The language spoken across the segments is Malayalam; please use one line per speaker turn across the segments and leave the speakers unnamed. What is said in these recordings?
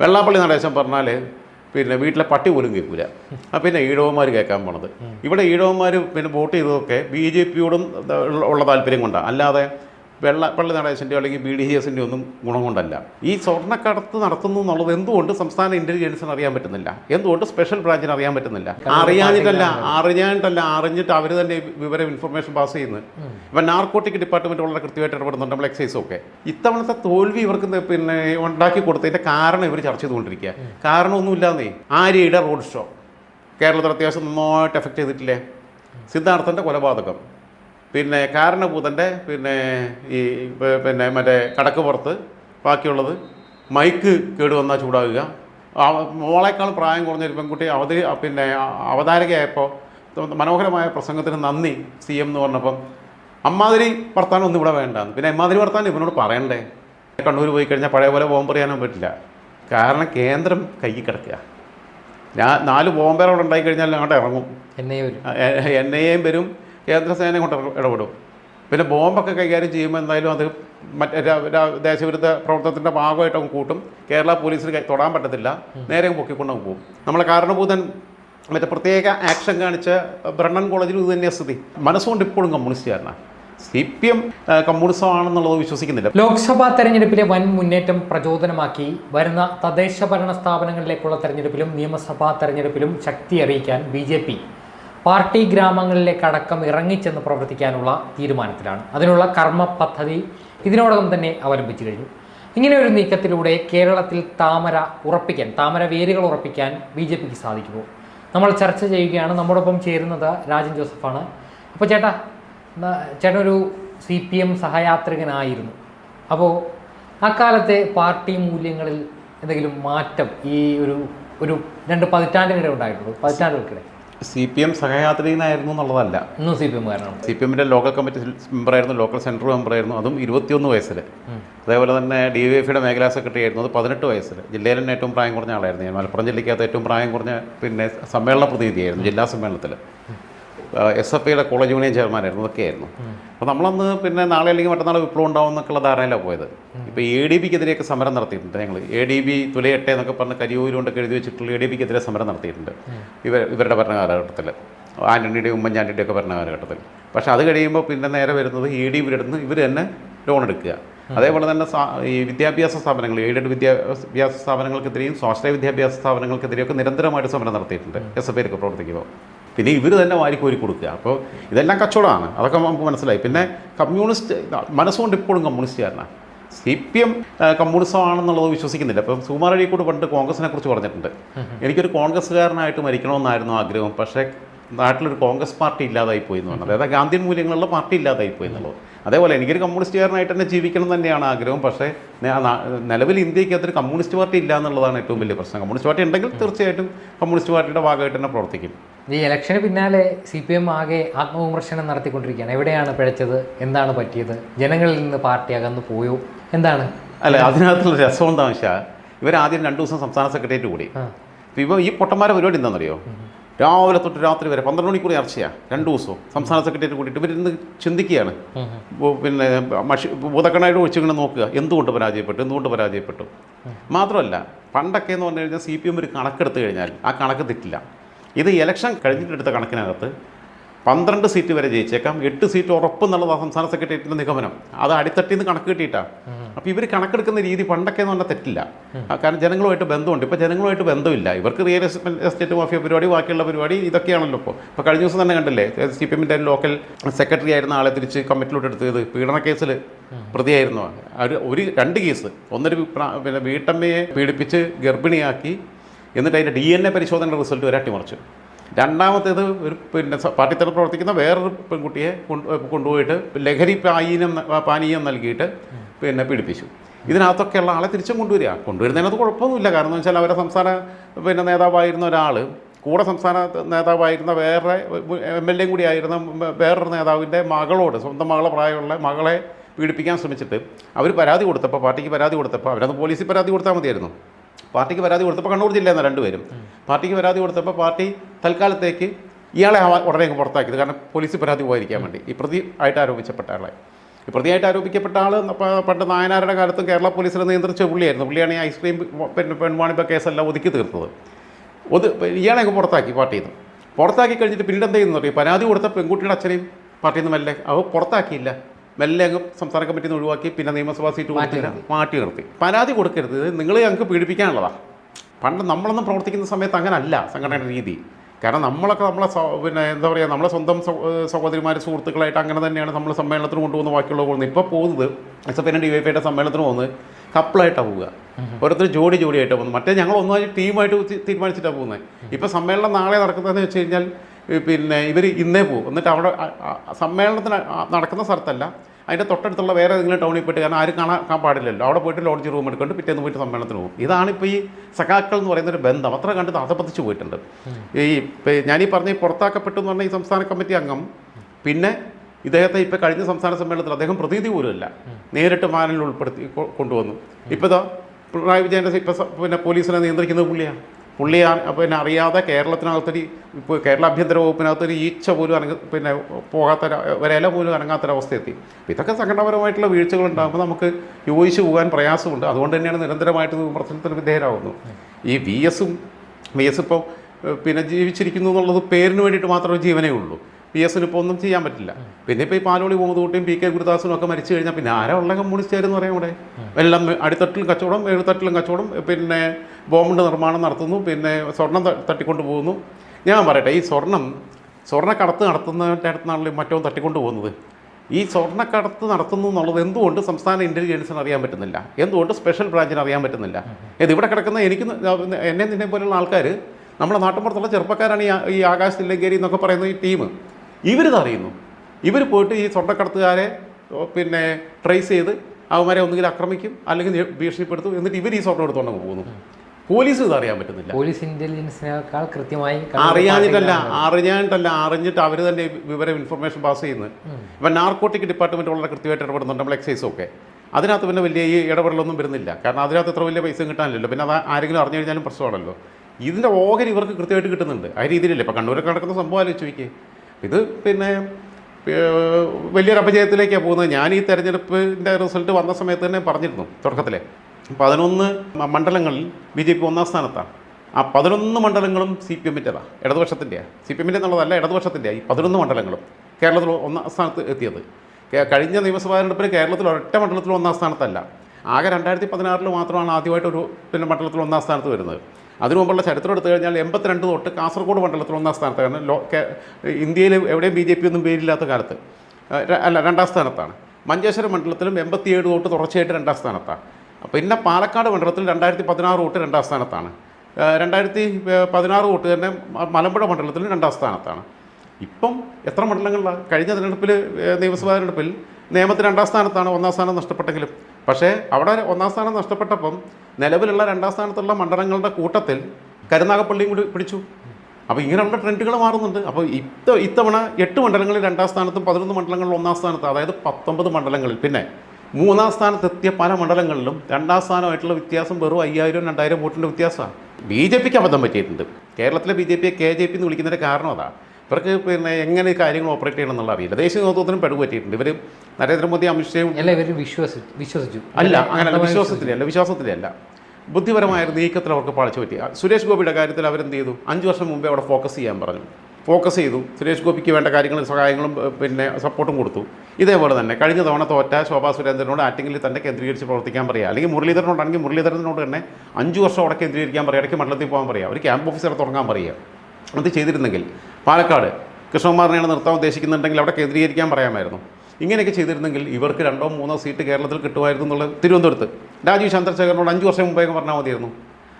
വെള്ളാപ്പള്ളി നടേശൻ പറഞ്ഞാൽ പിന്നെ വീട്ടിലെ പട്ടി പോലും കേൾക്കൂല. ആ പിന്നെ ഈഴവന്മാർ കേൾക്കാൻ പോണത്. ഇവിടെ ഈഴവന്മാർ പിന്നെ വോട്ട് ചെയ്തതൊക്കെ ബി ജെ പിയോടും ഉള്ള താല്പര്യം കൊണ്ടാണ് അല്ലാതെ വെള്ളപ്പള്ളി നടേശന്റെയോ അല്ലെങ്കിൽ ബി ഡി എസിന്റെ ഒന്നും ഗുണം കൊണ്ടല്ല ഈ സ്വർണക്കടത്ത് നടത്തുന്നു എന്നുള്ളത് എന്തുകൊണ്ട് സംസ്ഥാന ഇന്റലിജൻസിന് അറിയാൻ പറ്റുന്നില്ല? എന്തുകൊണ്ട് സ്പെഷ്യൽ ബ്രാഞ്ചിന് അറിയാൻ പറ്റുന്നില്ല? അറിയാനിട്ടല്ല അറിഞ്ഞിട്ടല്ല അറിഞ്ഞിട്ട് അവർ തന്നെ വിവരം ഇൻഫർമേഷൻ പാസ് ചെയ്യുന്നു ഇപ്പം നാർക്കോട്ടിക് ഡിപ്പാർട്ട്മെന്റ് വളരെ കൃത്യമായിട്ട് ഇടപെടുന്നുണ്ട് നമ്മൾ എക്സൈസും ഒക്കെ. ഇത്തവണത്തെ തോൽവി ഇവർക്ക് പിന്നെ ഉണ്ടാക്കി കൊടുത്തതിന്റെ കാരണം ഇവർ ചർച്ച ചെയ്തുകൊണ്ടിരിക്കുക. കാരണമൊന്നുമില്ലാന്നേ ആര്യയുടെ റോഡ് ഷോ കേരളത്തിൽ അത്യാവശ്യം നന്നായിട്ട് എഫക്റ്റ് ചെയ്തിട്ടില്ലേ? സിദ്ധാർത്ഥന്റെ കൊലപാതകം. പിന്നെ കാരണഭൂതന്റെ പിന്നെ ഈ പിന്നെ മറ്റേ കടക്ക് പുറത്ത് ബാക്കിയുള്ളത് മൈക്ക് കേടുവന്നാൽ ചൂടാകുക. മോളേക്കാൾ പ്രായം കുറഞ്ഞൊരു പെൺകുട്ടി അവതരി പിന്നെ അവതാരകയായപ്പോൾ മനോഹരമായ പ്രസംഗത്തിന് നന്ദി സി എം എന്ന് പറഞ്ഞപ്പം. അമ്മാതിരി വർത്താനം ഒന്നും ഇവിടെ വേണ്ടാന്ന്. പിന്നെ അമ്മാതിരി വർത്താനം ഇവനോട് പറയണ്ടേ? കണ്ണൂർ പോയി കഴിഞ്ഞാൽ പഴയ പോലെ ബോംബ് എറിയാനും പറ്റില്ല. കാരണം കേന്ദ്രം കൈ കിടക്കുക. ഞാൻ നാല് ബോംബേർ അവിടെ ഉണ്ടായി കഴിഞ്ഞാൽ അങ്ങോട്ട് ഇറങ്ങും.
എൻ ഐ
എൻ ഐ എയും വരും. കേന്ദ്രസേനയും കൊണ്ട് ഇടപെടും. പിന്നെ ബോംബൊക്കെ കൈകാര്യം ചെയ്യുമ്പോൾ എന്തായാലും അത് മറ്റേ ദേശവിരുദ്ധ പ്രവർത്തനത്തിന്റെ ഭാഗമായിട്ട് അങ്ങ് കൂട്ടും. കേരള പോലീസിന് തൊടാൻ പറ്റത്തില്ല. നേരെ പൊക്കിക്കൊണ്ടു പോകും. നമ്മളെ കാരണഭൂതൻ മറ്റേ പ്രത്യേക ആക്ഷൻ കാണിച്ച ബ്രണ്ണൻ കോളേജിൽ ഇത് തന്നെയാണ് സ്ഥിതി. മനസ്സുകൊണ്ട് ഇപ്പോഴും കമ്മ്യൂണിസ്റ്റുകാരനാണ് സി പി എം കമ്മ്യൂണിസം ആണെന്നുള്ളത് വിശ്വസിക്കുന്നില്ല.
ലോക്സഭാ തെരഞ്ഞെടുപ്പിലെ വൻ മുന്നേറ്റം പ്രചോദനമാക്കി. വരുന്ന തദ്ദേശ ഭരണ സ്ഥാപനങ്ങളിലേക്കുള്ള തെരഞ്ഞെടുപ്പിലും നിയമസഭാ തെരഞ്ഞെടുപ്പിലും ശക്തി അറിയിക്കാൻ ബി ജെ പി. പാർട്ടി ഗ്രാമങ്ങളിലേക്ക് അടക്കം ഇറങ്ങിച്ചെന്ന് പ്രവർത്തിക്കാനുള്ള തീരുമാനത്തിലാണ്. അതിനുള്ള കർമ്മ പദ്ധതി ഇതിനോടകം തന്നെ അവലംബിച്ചു കഴിഞ്ഞു. ഇങ്ങനെ ഒരു നീക്കത്തിലൂടെ കേരളത്തിൽ താമര ഉറപ്പിക്കാൻ താമര വേരുകൾ ഉറപ്പിക്കാൻ ബി ജെ പിക്ക് സാധിക്കുമോ? നമ്മൾ ചർച്ച ചെയ്യുകയാണ്. നമ്മോടൊപ്പം ചേരുന്നത് രാജൻ ജോസഫാണ്. അപ്പോൾ ചേട്ടാ ചേട്ടൻ ഒരു സി പി എം സഹയാത്രികനായിരുന്നു. അപ്പോൾ അക്കാലത്തെ പാർട്ടി മൂല്യങ്ങളിൽ എന്തെങ്കിലും മാറ്റം ഈ ഒരു ഒരു രണ്ട് പതിറ്റാണ്ടിനിടെ ഉണ്ടായിട്ടുള്ളൂ പതിറ്റാണ്ടുകൾക്കിടെ.
സി പി എം സഹയാത്രികനായിരുന്നു എന്നുള്ളതല്ല.
ഇന്നും സി പി എം കാരണമാണ്
സി പി എമ്മിന്റെ ലോക്കൽ കമ്മിറ്റി മെമ്പറായിരുന്നു ലോക്കൽ സെൻട്രൽ മെമ്പറായിരുന്നു അതും ഇരുപത്തിയൊന്ന് വയസ്സിൽ അതേപോലെ തന്നെ ഡി വൈ എഫിയുടെ മേഖലാ സെക്രട്ടറി ആയിരുന്നു അത് പതിനെട്ട് വയസ്സിൽ ജില്ലയിൽ തന്നെ ഏറ്റവും പ്രായം കുറഞ്ഞ ആളായിരുന്നു ഞാൻ. മലപ്പുറം ജില്ലയ്ക്കകത്ത് ഏറ്റവും പ്രായം കുറഞ്ഞ പിന്നെ സമ്മേളന പ്രതിനിധിയായിരുന്നു ജില്ലാ സമ്മേളനത്തിൽ എസ് എഫ് ഐയുടെ കോളേജ് യൂണിയൻ ചെയർമാനായിരുന്നു ഇതൊക്കെയായിരുന്നു. അപ്പോൾ നമ്മളന്ന് പിന്നെ നാളെ അല്ലെങ്കിൽ മറ്റന്നാൾ വിപ്ലവം ഉണ്ടാവും എന്നൊക്കെയുള്ള ധാരണയിലാണ് പോയത് ഇപ്പോൾ എ ഡി ബിക്കെതിരെയൊക്കെ സമരം നടത്തിയിട്ടുണ്ട് ഞങ്ങൾ എ ഡി ബി തുലയട്ടെ എന്നൊക്കെ പറഞ്ഞ് കരിയൂരുകൊണ്ടൊക്കെ എഴുതി വെച്ചിട്ടുള്ള എ ഡി ബിക്കെതിരെ സമരം നടത്തിയിട്ടുണ്ട്. ഇവർ ഇവരുടെ ഭരണ കാലഘട്ടത്തിൽ ആന്റണിയുടെയും ഉമ്മൻചാണ്ടിയുടെയും ഒക്കെ ഭരണ കാലഘട്ടത്തിൽ പക്ഷേ അത് കഴിയുമ്പോൾ പിന്നെ നേരെ വരുന്നത് ഇ ഡി ഇവരെടുന്ന് ഇവർ തന്നെ ലോൺ എടുക്കുക. അതേപോലെ തന്നെ ഈ വിദ്യാഭ്യാസ സ്ഥാപനങ്ങൾ എയ്ഡഡ് വിദ്യാഭ്യാസ സ്ഥാപനങ്ങൾക്കെതിരെയും സ്വാശ്രയ വിദ്യാഭ്യാസ സ്ഥാപനങ്ങൾക്കെതിരെയൊക്കെ നിരന്തരമായിട്ട് സമരം നടത്തിയിട്ടുണ്ട് എസ് എഫ് ഐക്ക് പ്രവർത്തിക്കുമ്പോൾ. പിന്നെ ഇവർ തന്നെ വാരിക്കോരി കൊടുക്കുക. അപ്പോൾ ഇതെല്ലാം കച്ചവടമാണ്. അതൊക്കെ നമുക്ക് മനസ്സിലായി. പിന്നെ കമ്മ്യൂണിസ്റ്റ് മനസ്സുകൊണ്ട് ഇപ്പോഴും കമ്മ്യൂണിസ്റ്റുകാരനാണ് സി പി എം കമ്മ്യൂണിസമാണെന്നുള്ളത് വിശ്വസിക്കുന്നില്ല. അപ്പം സുകുമാർ അഴീക്കോട് പണ്ട് കോൺഗ്രസിനെ കുറിച്ച് പറഞ്ഞിട്ടുണ്ട്. എനിക്കൊരു കോൺഗ്രസ്സുകാരനായിട്ട് മരിക്കണമെന്നായിരുന്നു ആഗ്രഹം. പക്ഷേ നാട്ടിലൊരു കോൺഗ്രസ് പാർട്ടി ഇല്ലാതായി പോയി എന്ന് പറഞ്ഞത് അതായത് ഗാന്ധിയൻ മൂല്യങ്ങളുള്ള പാർട്ടി ഇല്ലാതായി പോയി എന്നുള്ളത്. അതേപോലെ എനിക്കൊരു കമ്മ്യൂണിസ്റ്റുകാരനായിട്ട് തന്നെ ജീവിക്കണം തന്നെയാണ് ആഗ്രഹം. പക്ഷേ നിലവിൽ ഇന്ത്യയ്ക്ക് ഇന്ത്യക്കകത്തൊരു കമ്മ്യൂണിസ്റ്റ് പാർട്ടി ഇല്ല എന്നുള്ളതാണ് ഏറ്റവും വലിയ പ്രശ്നം. കമ്മ്യൂണിസ്റ്റ് പാർട്ടി ഉണ്ടെങ്കിൽ തീർച്ചയായിട്ടും കമ്മ്യൂണിസ്റ്റ് പാർട്ടിയുടെ ഭാഗമായിട്ട് തന്നെ പ്രവർത്തിക്കും.
ഈ ഇലക്ഷന് പിന്നാലെ സി പി എം ആകെ ആത്മവിമർശനം നടത്തിക്കൊണ്ടിരിക്കുകയാണ്. എവിടെയാണ് പിഴച്ചത്? എന്താണ് പറ്റിയത്? ജനങ്ങളിൽ നിന്ന് പാർട്ടി അകന്നു പോയോ? എന്താണ്?
അല്ല അതിനകത്തുള്ള രസം എന്താണെന്ന് വെച്ചാൽ ഇവർ ആദ്യം രണ്ട് ദിവസം സംസ്ഥാന സെക്രട്ടേറിയറ്റ് കൂടി. ഇപ്പോൾ ഈ പൊട്ടന്മാരെ പരിപാടി എന്താണെന്നറിയോ? രാവിലെ തൊട്ട് രാത്രി വരെ പന്ത്രണ്ട് മണിക്കൂർ ചർച്ചയാണ് രണ്ട് ദിവസവും. സംസ്ഥാന സെക്രട്ടറി കൂടിയിട്ട് ഇവരിന്ന് ചിന്തിക്കുകയാണ്. പിന്നെ മഷി ഭൂതക്കണ്ണായിട്ട് വെച്ചിങ്ങനെ നോക്കുക എന്തുകൊണ്ട് പരാജയപ്പെട്ടു എന്തുകൊണ്ട് പരാജയപ്പെട്ടു? മാത്രമല്ല പണ്ടൊക്കെ എന്ന് പറഞ്ഞു കഴിഞ്ഞാൽ സി പി എം ഒരു കണക്കെടുത്ത് കഴിഞ്ഞാൽ ആ കണക്ക് തെറ്റില്ല. ഇത് ഇലക്ഷൻ കഴിഞ്ഞിട്ടെടുത്ത കണക്കിനകത്ത് പന്ത്രണ്ട് സീറ്റ് വരെ ജയിച്ചേക്കാം. എട്ട് സീറ്റ് ഉറപ്പെന്നുള്ളത് സംസ്ഥാന സെക്രട്ടേറിയറ്റിന്റെ നിഗമനം. അത് അടിത്തട്ടിൽ നിന്ന് കണക്ക് കിട്ടിയിട്ടാണ് അപ്പോൾ ഇവർ കണക്കെടുക്കുന്ന രീതി പണ്ടൊക്കെ എന്ന് പറഞ്ഞാൽ തെറ്റില്ല. കാരണം ജനങ്ങളുമായിട്ട് ബന്ധമുണ്ട്. ഇപ്പോൾ ജനങ്ങളുമായിട്ട് ബന്ധമില്ല. ഇവർക്ക് റിയൽ എസ്റ്റേറ്റ് മാഫിയ പരിപാടി ബാക്കിയുള്ള പരിപാടി ഇതൊക്കെയാണല്ലോ ഇപ്പോൾ ഇപ്പോൾ കഴിഞ്ഞ ദിവസം തന്നെ കണ്ടില്ലേ സി പി എമ്മിന്റെ ലോക്കൽ സെക്രട്ടറി ആയിരുന്ന ആളെ തിരിച്ച് കമ്മിറ്റിലോട്ട് എടുത്തത് പീഡന കേസിൽ പ്രതിയായിരുന്നു ഒരു ഒരു രണ്ട് കേസ്. ഒന്നൊരു പിന്നെ വീട്ടമ്മയെ പീഡിപ്പിച്ച് ഗർഭിണിയാക്കി എന്നിട്ട് അതിന്റെ ഡി എൻ എ പരിശോധനയുടെ റിസൾട്ട് വരെ അട്ടിമറിച്ചു. രണ്ടാമത്തേത് ഒരു പിന്നെ പാർട്ടി തലത്തിൽ പ്രവർത്തിക്കുന്ന വേറൊരു പെൺകുട്ടിയെ കൊണ്ട് കൊണ്ടുപോയിട്ട് ലഹരി പായീനം പാനീയം നൽകിയിട്ട് പിന്നെ പീഡിപ്പിച്ചു. ഇതിനകത്തൊക്കെയുള്ള ആളെ തിരിച്ചും കൊണ്ടുവരിക. കൊണ്ടുവരുന്നതിനകത്ത് കുഴപ്പമൊന്നുമില്ല. കാരണം എന്ന് വെച്ചാൽ അവരെ സംസ്ഥാന പിന്നെ നേതാവായിരുന്ന ഒരാൾ കൂടെ സംസ്ഥാന നേതാവായിരുന്ന വേറെ എം എൽ എയും കൂടി ആയിരുന്ന വേറൊരു നേതാവിന്റെ മകളോട് സ്വന്തം മകളെ പ്രായമുള്ള മകളെ പീഡിപ്പിക്കാൻ ശ്രമിച്ചിട്ട് അവർ പരാതി കൊടുത്തപ്പോൾ പാർട്ടിക്ക് പരാതി കൊടുത്തപ്പോൾ അവരത് പോലീസിൽ പരാതി കൊടുത്താൽ മതിയായിരുന്നു. പാർട്ടിക്ക് പരാതി കൊടുത്തപ്പോൾ കണ്ണൂർ ജില്ലയെന്ന രണ്ടുപേരും. പാർട്ടിക്ക് പരാതി കൊടുത്തപ്പോൾ പാർട്ടി തൽക്കാലത്തേക്ക് ഇയാളെ ഉടനെ പുറത്താക്കിയത്. കാരണം പോലീസ് പരാതി പോയിരിക്കാൻ വേണ്ടി. ഈ പ്രതി ആയിട്ട് ആരോപിച്ചപ്പെട്ട ആളെ. ഈ പ്രതിയായിട്ട് ആരോപിക്കപ്പെട്ട ആൾ പണ്ട് നായനാരുടെ കാലത്തും കേരള പോലീസിനെ നിയന്ത്രിച്ച പുള്ളിയായിരുന്നു. പുള്ളിയാണ് ഈ ഐസ്ക്രീം പിന്നെ പെൺവാണിപ്പ കേസെല്ലാം ഒതുക്കി തീർത്തത്. ഒത് ഇയാളെ അങ്ങ് പുറത്താക്കി പാർട്ടിയിൽ നിന്ന്. പുറത്താക്കി കഴിഞ്ഞിട്ട് പിന്നീട് എന്ത് ചെയ്യുന്നു പറയും പരാതി കൊടുത്ത പെൺകുട്ടിയുടെ അച്ഛനെയും പാർട്ടിയിൽ നിന്ന് മെല്ലെ അവ പുറത്താക്കിയില്ല. മെല്ലെ അങ്ങ് സംസ്ഥാന കമ്മിറ്റിയിൽ നിന്ന് ഒഴിവാക്കി പിന്നെ നിയമസഭാ സീറ്റ് കൊടുത്തില്ല. മാറ്റി നിർത്തി. പരാതി കൊടുക്കരുത്. നിങ്ങളെ നിങ്ങൾ ഞങ്ങൾക്ക് പീഡിപ്പിക്കാനുള്ളതാണ് പണ്ട് നമ്മളൊന്നും പ്രവർത്തിക്കുന്ന സമയത്ത് അങ്ങനല്ല സംഘടനയുടെ രീതി. കാരണം നമ്മളൊക്കെ നമ്മളെ പിന്നെ എന്താ പറയുക നമ്മളെ സ്വന്തം സഹോദരിമാർ സുഹൃത്തുക്കളായിട്ട് അങ്ങനെ തന്നെയാണ് നമ്മൾ സമ്മേളനത്തിന് കൊണ്ടുപോകുന്ന ബാക്കിയുള്ള പോകുന്നത്. ഇപ്പോൾ പോകുന്നത് എസ് എഫ് ഡി വൈ പിയുടെ സമ്മേളനത്തിന് പോകുന്നത് കപ്പിളായിട്ടാണ് പോവുക. ഓരോരുത്തർ ജോഡി ജോഡിയായിട്ടാണ് പോകുന്നത്. മറ്റേ ഞങ്ങൾ ഒന്നായി ടീമായിട്ട് തീരുമാനിച്ചിട്ടാണ് പോകുന്നത്. ഇപ്പോൾ സമ്മേളനം നാളെ നടക്കുന്നതെന്ന് വെച്ച് കഴിഞ്ഞാൽ പിന്നെ ഇവർ ഇന്നേ പോകും. എന്നിട്ട് അവിടെ സമ്മേളനത്തിന് നടക്കുന്ന സ്ഥലത്തല്ല അതിന്റെ തൊട്ടടുത്തുള്ള വേറെ ഏതെങ്കിലും ടൗണിൽ പോയിട്ട് കാരണം ആരും കാണാൻ പാടില്ലല്ലോ. അവിടെ പോയിട്ട് ലോഡ്ജ് റൂം എടുക്കൊണ്ട് പിറ്റേന്ന് പോയിട്ട് സമ്മേളനത്തിന് പോകും. ഇതാണിപ്പോൾ ഈ സഖാക്കൾ എന്ന് പറയുന്ന ഒരു ബന്ധം. അത്ര കണ്ട് അധപ്പതിച്ച് പോയിട്ടുണ്ട്. ഈ ഞാനീ പറഞ്ഞ ഈ പുറത്താക്കപ്പെട്ടു എന്ന് പറഞ്ഞ ഈ സംസ്ഥാന കമ്മിറ്റി അംഗം പിന്നെ ഇദ്ദേഹത്തെ ഇപ്പോൾ കഴിഞ്ഞ സംസ്ഥാന സമ്മേളനത്തിൽ അദ്ദേഹം പ്രതീതി പോലുമല്ല നേരിട്ട് മാനിൽ ഉൾപ്പെടുത്തി കൊണ്ടുവന്നു. ഇപ്പോൾ ഇതാ പിണറായി വിജയന്റെ ഇപ്പം പിന്നെ പോലീസിനെ നിയന്ത്രിക്കുന്നത് പുള്ളിയാണ് പുള്ളി പിന്നെ അറിയാതെ കേരളത്തിനകത്തൊരു ഇപ്പോൾ കേരള ആഭ്യന്തര വകുപ്പിനകത്തൊരു ഈച്ച പോലും അനങ്ങ പിന്നെ പോകാത്ത ഒരില പോലും അനങ്ങാത്തൊരവസ്ഥയെത്തി. ഇതൊക്കെ സംഘടനാപരമായിട്ടുള്ള വീഴ്ചകൾ ഉണ്ടാകുമ്പോൾ നമുക്ക് യോജിച്ച് പോകാൻ പ്രയാസമുണ്ട്. അതുകൊണ്ട് തന്നെയാണ് നിരന്തരമായിട്ട് വിമർശനത്തിന് വിധേയരാകുന്നത് ഈ വി എസും വി എസ് ഇപ്പോൾ പിന്നെ ജീവിച്ചിരിക്കുന്നു എന്നുള്ളത് പേരിന് വേണ്ടിയിട്ട് മാത്രമേ ജീവനേ ഉള്ളൂ. പി എസിന് ഇപ്പോൾ ഒന്നും ചെയ്യാൻ പറ്റില്ല. പിന്നെ ഇപ്പോൾ ഈ പാലോളി മുഹമ്മദ് പി കെ ഗുരുദാസനും ഒക്കെ മരിച്ചു കഴിഞ്ഞാൽ പിന്നെ ആരാ ഉള്ള കമ്മ്യൂണിസ്റ്റുകാരെന്ന് പറയാം ഇവിടെ എല്ലാം അടിത്തട്ടിലും കച്ചവടം എഴുത്തട്ടിലും കച്ചവടം പിന്നെ ബോംബിന്റെ നിർമ്മാണം നടത്തുന്നു പിന്നെ സ്വർണം തട്ടിക്കൊണ്ട് പോകുന്നു. ഞാൻ പറയട്ടെ ഈ സ്വർണം സ്വർണക്കടത്ത് നടത്തുന്നതിന്റെ അടുത്തുനിന്നാണല്ലോ മറ്റോ തട്ടിക്കൊണ്ട് പോകുന്നത്. ഈ സ്വർണക്കടത്ത് നടത്തുന്നു എന്നുള്ളത് എന്തുകൊണ്ട് സംസ്ഥാന ഇന്റലിജൻസിന് അറിയാൻ പറ്റുന്നില്ല? എന്തുകൊണ്ട് സ്പെഷ്യൽ ബ്രാഞ്ചിന് അറിയാൻ പറ്റുന്നില്ല? ഇത് ഇവിടെ കിടക്കുന്ന എനിക്ക് എന്നെ നിന്നെ പോലുള്ള ആൾക്കാർ നമ്മുടെ നാട്ടിൻപുറത്തുള്ള ചെറുപ്പക്കാരാണ് ഈ ആകാശ് എന്നൊക്കെ പറയുന്ന ഈ ടീം ഇവരിത് അറിയുന്നു. ഇവർ പോയിട്ട് ഈ സ്വർണക്കടത്തുകാരെ പിന്നെ ട്രേസ് ചെയ്ത് അവന്മാരെ ഒന്നുകിൽ ആക്രമിക്കും അല്ലെങ്കിൽ ഭീഷണിപ്പെടുത്തും എന്നിട്ട് ഇവർ ഈ സ്വർണം എടുത്തുകൊണ്ട് പോകുന്നു. പോലീസ് ഇത് അറിയാൻ പറ്റുന്നില്ല.
പോലീസ് ഇന്റലിജൻസിനേക്കാൾ കൃത്യമായി
അറിയാഞ്ഞിട്ടല്ല അറിഞ്ഞിട്ടല്ല അറിഞ്ഞിട്ട് അവർ തന്നെ വിവരം ഇൻഫർമേഷൻ പാസ് ചെയ്യുന്നത്. ഇപ്പം നാർക്കോട്ടിക് ഡിപ്പാർട്ട്മെന്റ് വളരെ കൃത്യമായിട്ട് ഇടപെടുന്നുണ്ട് നമ്മൾ എക്സൈസും ഒക്കെ. അതിനകത്ത് പിന്നെ വലിയ ഈ ഇടപെടലൊന്നും വരുന്നില്ല. കാരണം അതിനകത്ത് ഇത്ര വലിയ പൈസ കിട്ടാനില്ലല്ലോ. പിന്നെ അത് ആരെങ്കിലും അറിഞ്ഞു കഴിഞ്ഞാലും പ്രശ്നമാണല്ലോ. ഇതിന്റെ ഓഹരി ഇവർക്ക് കൃത്യമായിട്ട് കിട്ടുന്നുണ്ട്. ആ രീതിയിലല്ലേ? ഇപ്പോൾ കണ്ണൂരൊക്കെ നടക്കുന്ന സംഭവം ആലോചിച്ച് വയ്ക്കേ ഇത് പിന്നെ വലിയൊരു അപജയത്തിലേക്കാണ് പോകുന്നത്. ഞാൻ ഈ തെരഞ്ഞെടുപ്പിന്റെ റിസൾട്ട് വന്ന സമയത്ത് തന്നെ പറഞ്ഞിരുന്നു തുടക്കത്തിലെ. പതിനൊന്ന് മണ്ഡലങ്ങളിൽ ബി ജെ പി ഒന്നാം സ്ഥാനത്താണ്. ആ പതിനൊന്ന് മണ്ഡലങ്ങളും സി പി എമ്മിന്റെതാണ് ഇടതുപക്ഷത്തിന്റെയാണ് സി പി എമ്മിന്റെ എന്നുള്ളതല്ല ഇടതുപക്ഷത്തിന്റെയാണ് ഈ പതിനൊന്ന് മണ്ഡലങ്ങളും കേരളത്തിൽ ഒന്നാം സ്ഥാനത്ത് എത്തിയത്. കഴിഞ്ഞ നിയമസഭാ തെരഞ്ഞെടുപ്പിൽ കേരളത്തിൽ ഒരൊറ്റ മണ്ഡലത്തിൽ ഒന്നാം സ്ഥാനത്തല്ല. ആകെ രണ്ടായിരത്തി പതിനാറിൽ മാത്രമാണ് ആദ്യമായിട്ട് ഒരു പിന്നെ മണ്ഡലത്തിൽ ഒന്നാം സ്ഥാനത്ത് വരുന്നത്. അതിനു മുമ്പുള്ള ചരിത്രം എടുത്തു കഴിഞ്ഞാൽ എൺപത്തിരണ്ട് തൊട്ട് കാസർഗോഡ് മണ്ഡലത്തിൽ ഒന്നാം സ്ഥാനത്താണ്. ലോ ഇന്ത്യയിൽ എവിടെയും ബി ജെ പി ഒന്നും പേരില്ലാത്ത കാലത്ത്. അല്ല രണ്ടാം സ്ഥാനത്താണ്. മഞ്ചേശ്വരം മണ്ഡലത്തിലും എൺപത്തിയേഴ് തൊട്ട് തുടർച്ചയായിട്ട് രണ്ടാം സ്ഥാനത്താണ്. പിന്നെ പാലക്കാട് മണ്ഡലത്തിൽ രണ്ടായിരത്തി പതിനാറ് വോട്ട് രണ്ടാം സ്ഥാനത്താണ്. രണ്ടായിരത്തി പതിനാറ് വോട്ട് തന്നെ മലമ്പുഴ മണ്ഡലത്തിൽ രണ്ടാം സ്ഥാനത്താണ്. ഇപ്പം എത്ര മണ്ഡലങ്ങളിലാണ് കഴിഞ്ഞ തിരഞ്ഞെടുപ്പിൽ നിയമസഭാ തിരഞ്ഞെടുപ്പിൽ നിയമത്തിൽ രണ്ടാം സ്ഥാനത്താണ് ഒന്നാം സ്ഥാനം നഷ്ടപ്പെട്ടെങ്കിലും. പക്ഷേ അവിടെ ഒന്നാം സ്ഥാനം നഷ്ടപ്പെട്ടപ്പം നിലവിലുള്ള രണ്ടാം സ്ഥാനത്തുള്ള മണ്ഡലങ്ങളുടെ കൂട്ടത്തിൽ കരുനാഗപ്പള്ളിയും കൂടി പിടിച്ചു. അപ്പോൾ ഇങ്ങനെയുള്ള ട്രെൻഡുകൾ മാറുന്നുണ്ട്. അപ്പോൾ ഇത്ത ഇത്തവണ എട്ട് മണ്ഡലങ്ങളിൽ രണ്ടാം സ്ഥാനത്തും പതിനൊന്ന് മണ്ഡലങ്ങളിൽ ഒന്നാം സ്ഥാനത്ത് അതായത് പത്തൊമ്പത് മണ്ഡലങ്ങളിൽ. പിന്നെ മൂന്നാം സ്ഥാനത്തെത്തിയ പല മണ്ഡലങ്ങളിലും രണ്ടാം സ്ഥാനമായിട്ടുള്ള വ്യത്യാസം വെറും അയ്യായിരം രണ്ടായിരം വോട്ടിന്റെ വ്യത്യാസമാണ്. ബി ജെ പിക്ക് അബദ്ധം പറ്റിയിട്ടുണ്ട്. കേരളത്തിലെ ബി ജെ പിയെ കെ ജെ പി എന്ന് വിളിക്കുന്നതിന്റെ കാരണം അതാണ്. ഇവർക്ക് പിന്നെ എങ്ങനെ കാര്യങ്ങൾ ഓപ്പറേറ്റ് ചെയ്യണം എന്നുള്ള അറിയില്ല. ദേശീയ നേതൃത്വത്തിനും പെടുവ് പറ്റിയിട്ടുണ്ട്. ഇവർ നരേന്ദ്രമോദി അമിത്ഷയും
അല്ല ഇവർ വിശ്വസിച്ചു വിശ്വസിച്ചു.
അല്ല അങ്ങനെയല്ല വിശ്വാസത്തിലല്ല വിശ്വാസത്തിലല്ല. ബുദ്ധിപരമായ നീക്കത്തിൽ അവർക്ക് പാളിച്ചു പറ്റി. സുരേഷ് ഗോപിയുടെ കാര്യത്തിൽ അവരെന്ത് ചെയ്തു? അഞ്ച് വർഷം മുമ്പേ അവിടെ ഫോക്കസ് ചെയ്യാൻ പറഞ്ഞു. ഫോക്കസ് ചെയ്തു. സുരേഷ് ഗോപിക്ക് വേണ്ട കാര്യങ്ങളും സഹായങ്ങളും പിന്നെ സപ്പോർട്ടും കൊടുത്തു. ഇതേപോലെ തന്നെ കഴിഞ്ഞ തവണ തോറ്റ ശോഭാ സുരേന്ദ്രനോട് ആറ്റിങ്ങിൽ തന്നെ കേന്ദ്രീകരിച്ച് പ്രവർത്തിക്കാൻ പറയുക അല്ലെങ്കിൽ മുരളീധരനോടാണെങ്കിൽ മുരളീധരനോട് തന്നെ അഞ്ച് വർഷം അവിടെ കേന്ദ്രീകരിക്കാൻ പറയുക ഇടയ്ക്ക് മണ്ഡലത്തിൽ പോകാൻ പറയുക ഒരു ക്യാമ്പ് ഓഫീസറെ തുടങ്ങാൻ പറയുക അത് ചെയ്തിരുന്നെങ്കിൽ പാലക്കാട് കൃഷ്ണകുമാറിനെയാണ് നിർത്താൻ ഉദ്ദേശിക്കുന്നുണ്ടെങ്കിൽ അവിടെ കേന്ദ്രീകരിക്കാൻ പറയാമായിരുന്നു. ഇങ്ങനെയൊക്കെ ചെയ്തിരുന്നെങ്കിൽ ഇവർക്ക് രണ്ടോ മൂന്നോ സീറ്റ് കേരളത്തിൽ കിട്ടുമായിരുന്നു എന്നുള്ളത് തിരുവനന്തപുരത്ത്. രാജീവ് ചന്ദ്രശേഖരനോട് അഞ്ച് വർഷം മുമ്പേ പറഞ്ഞാൽ മതിയായിരുന്നു.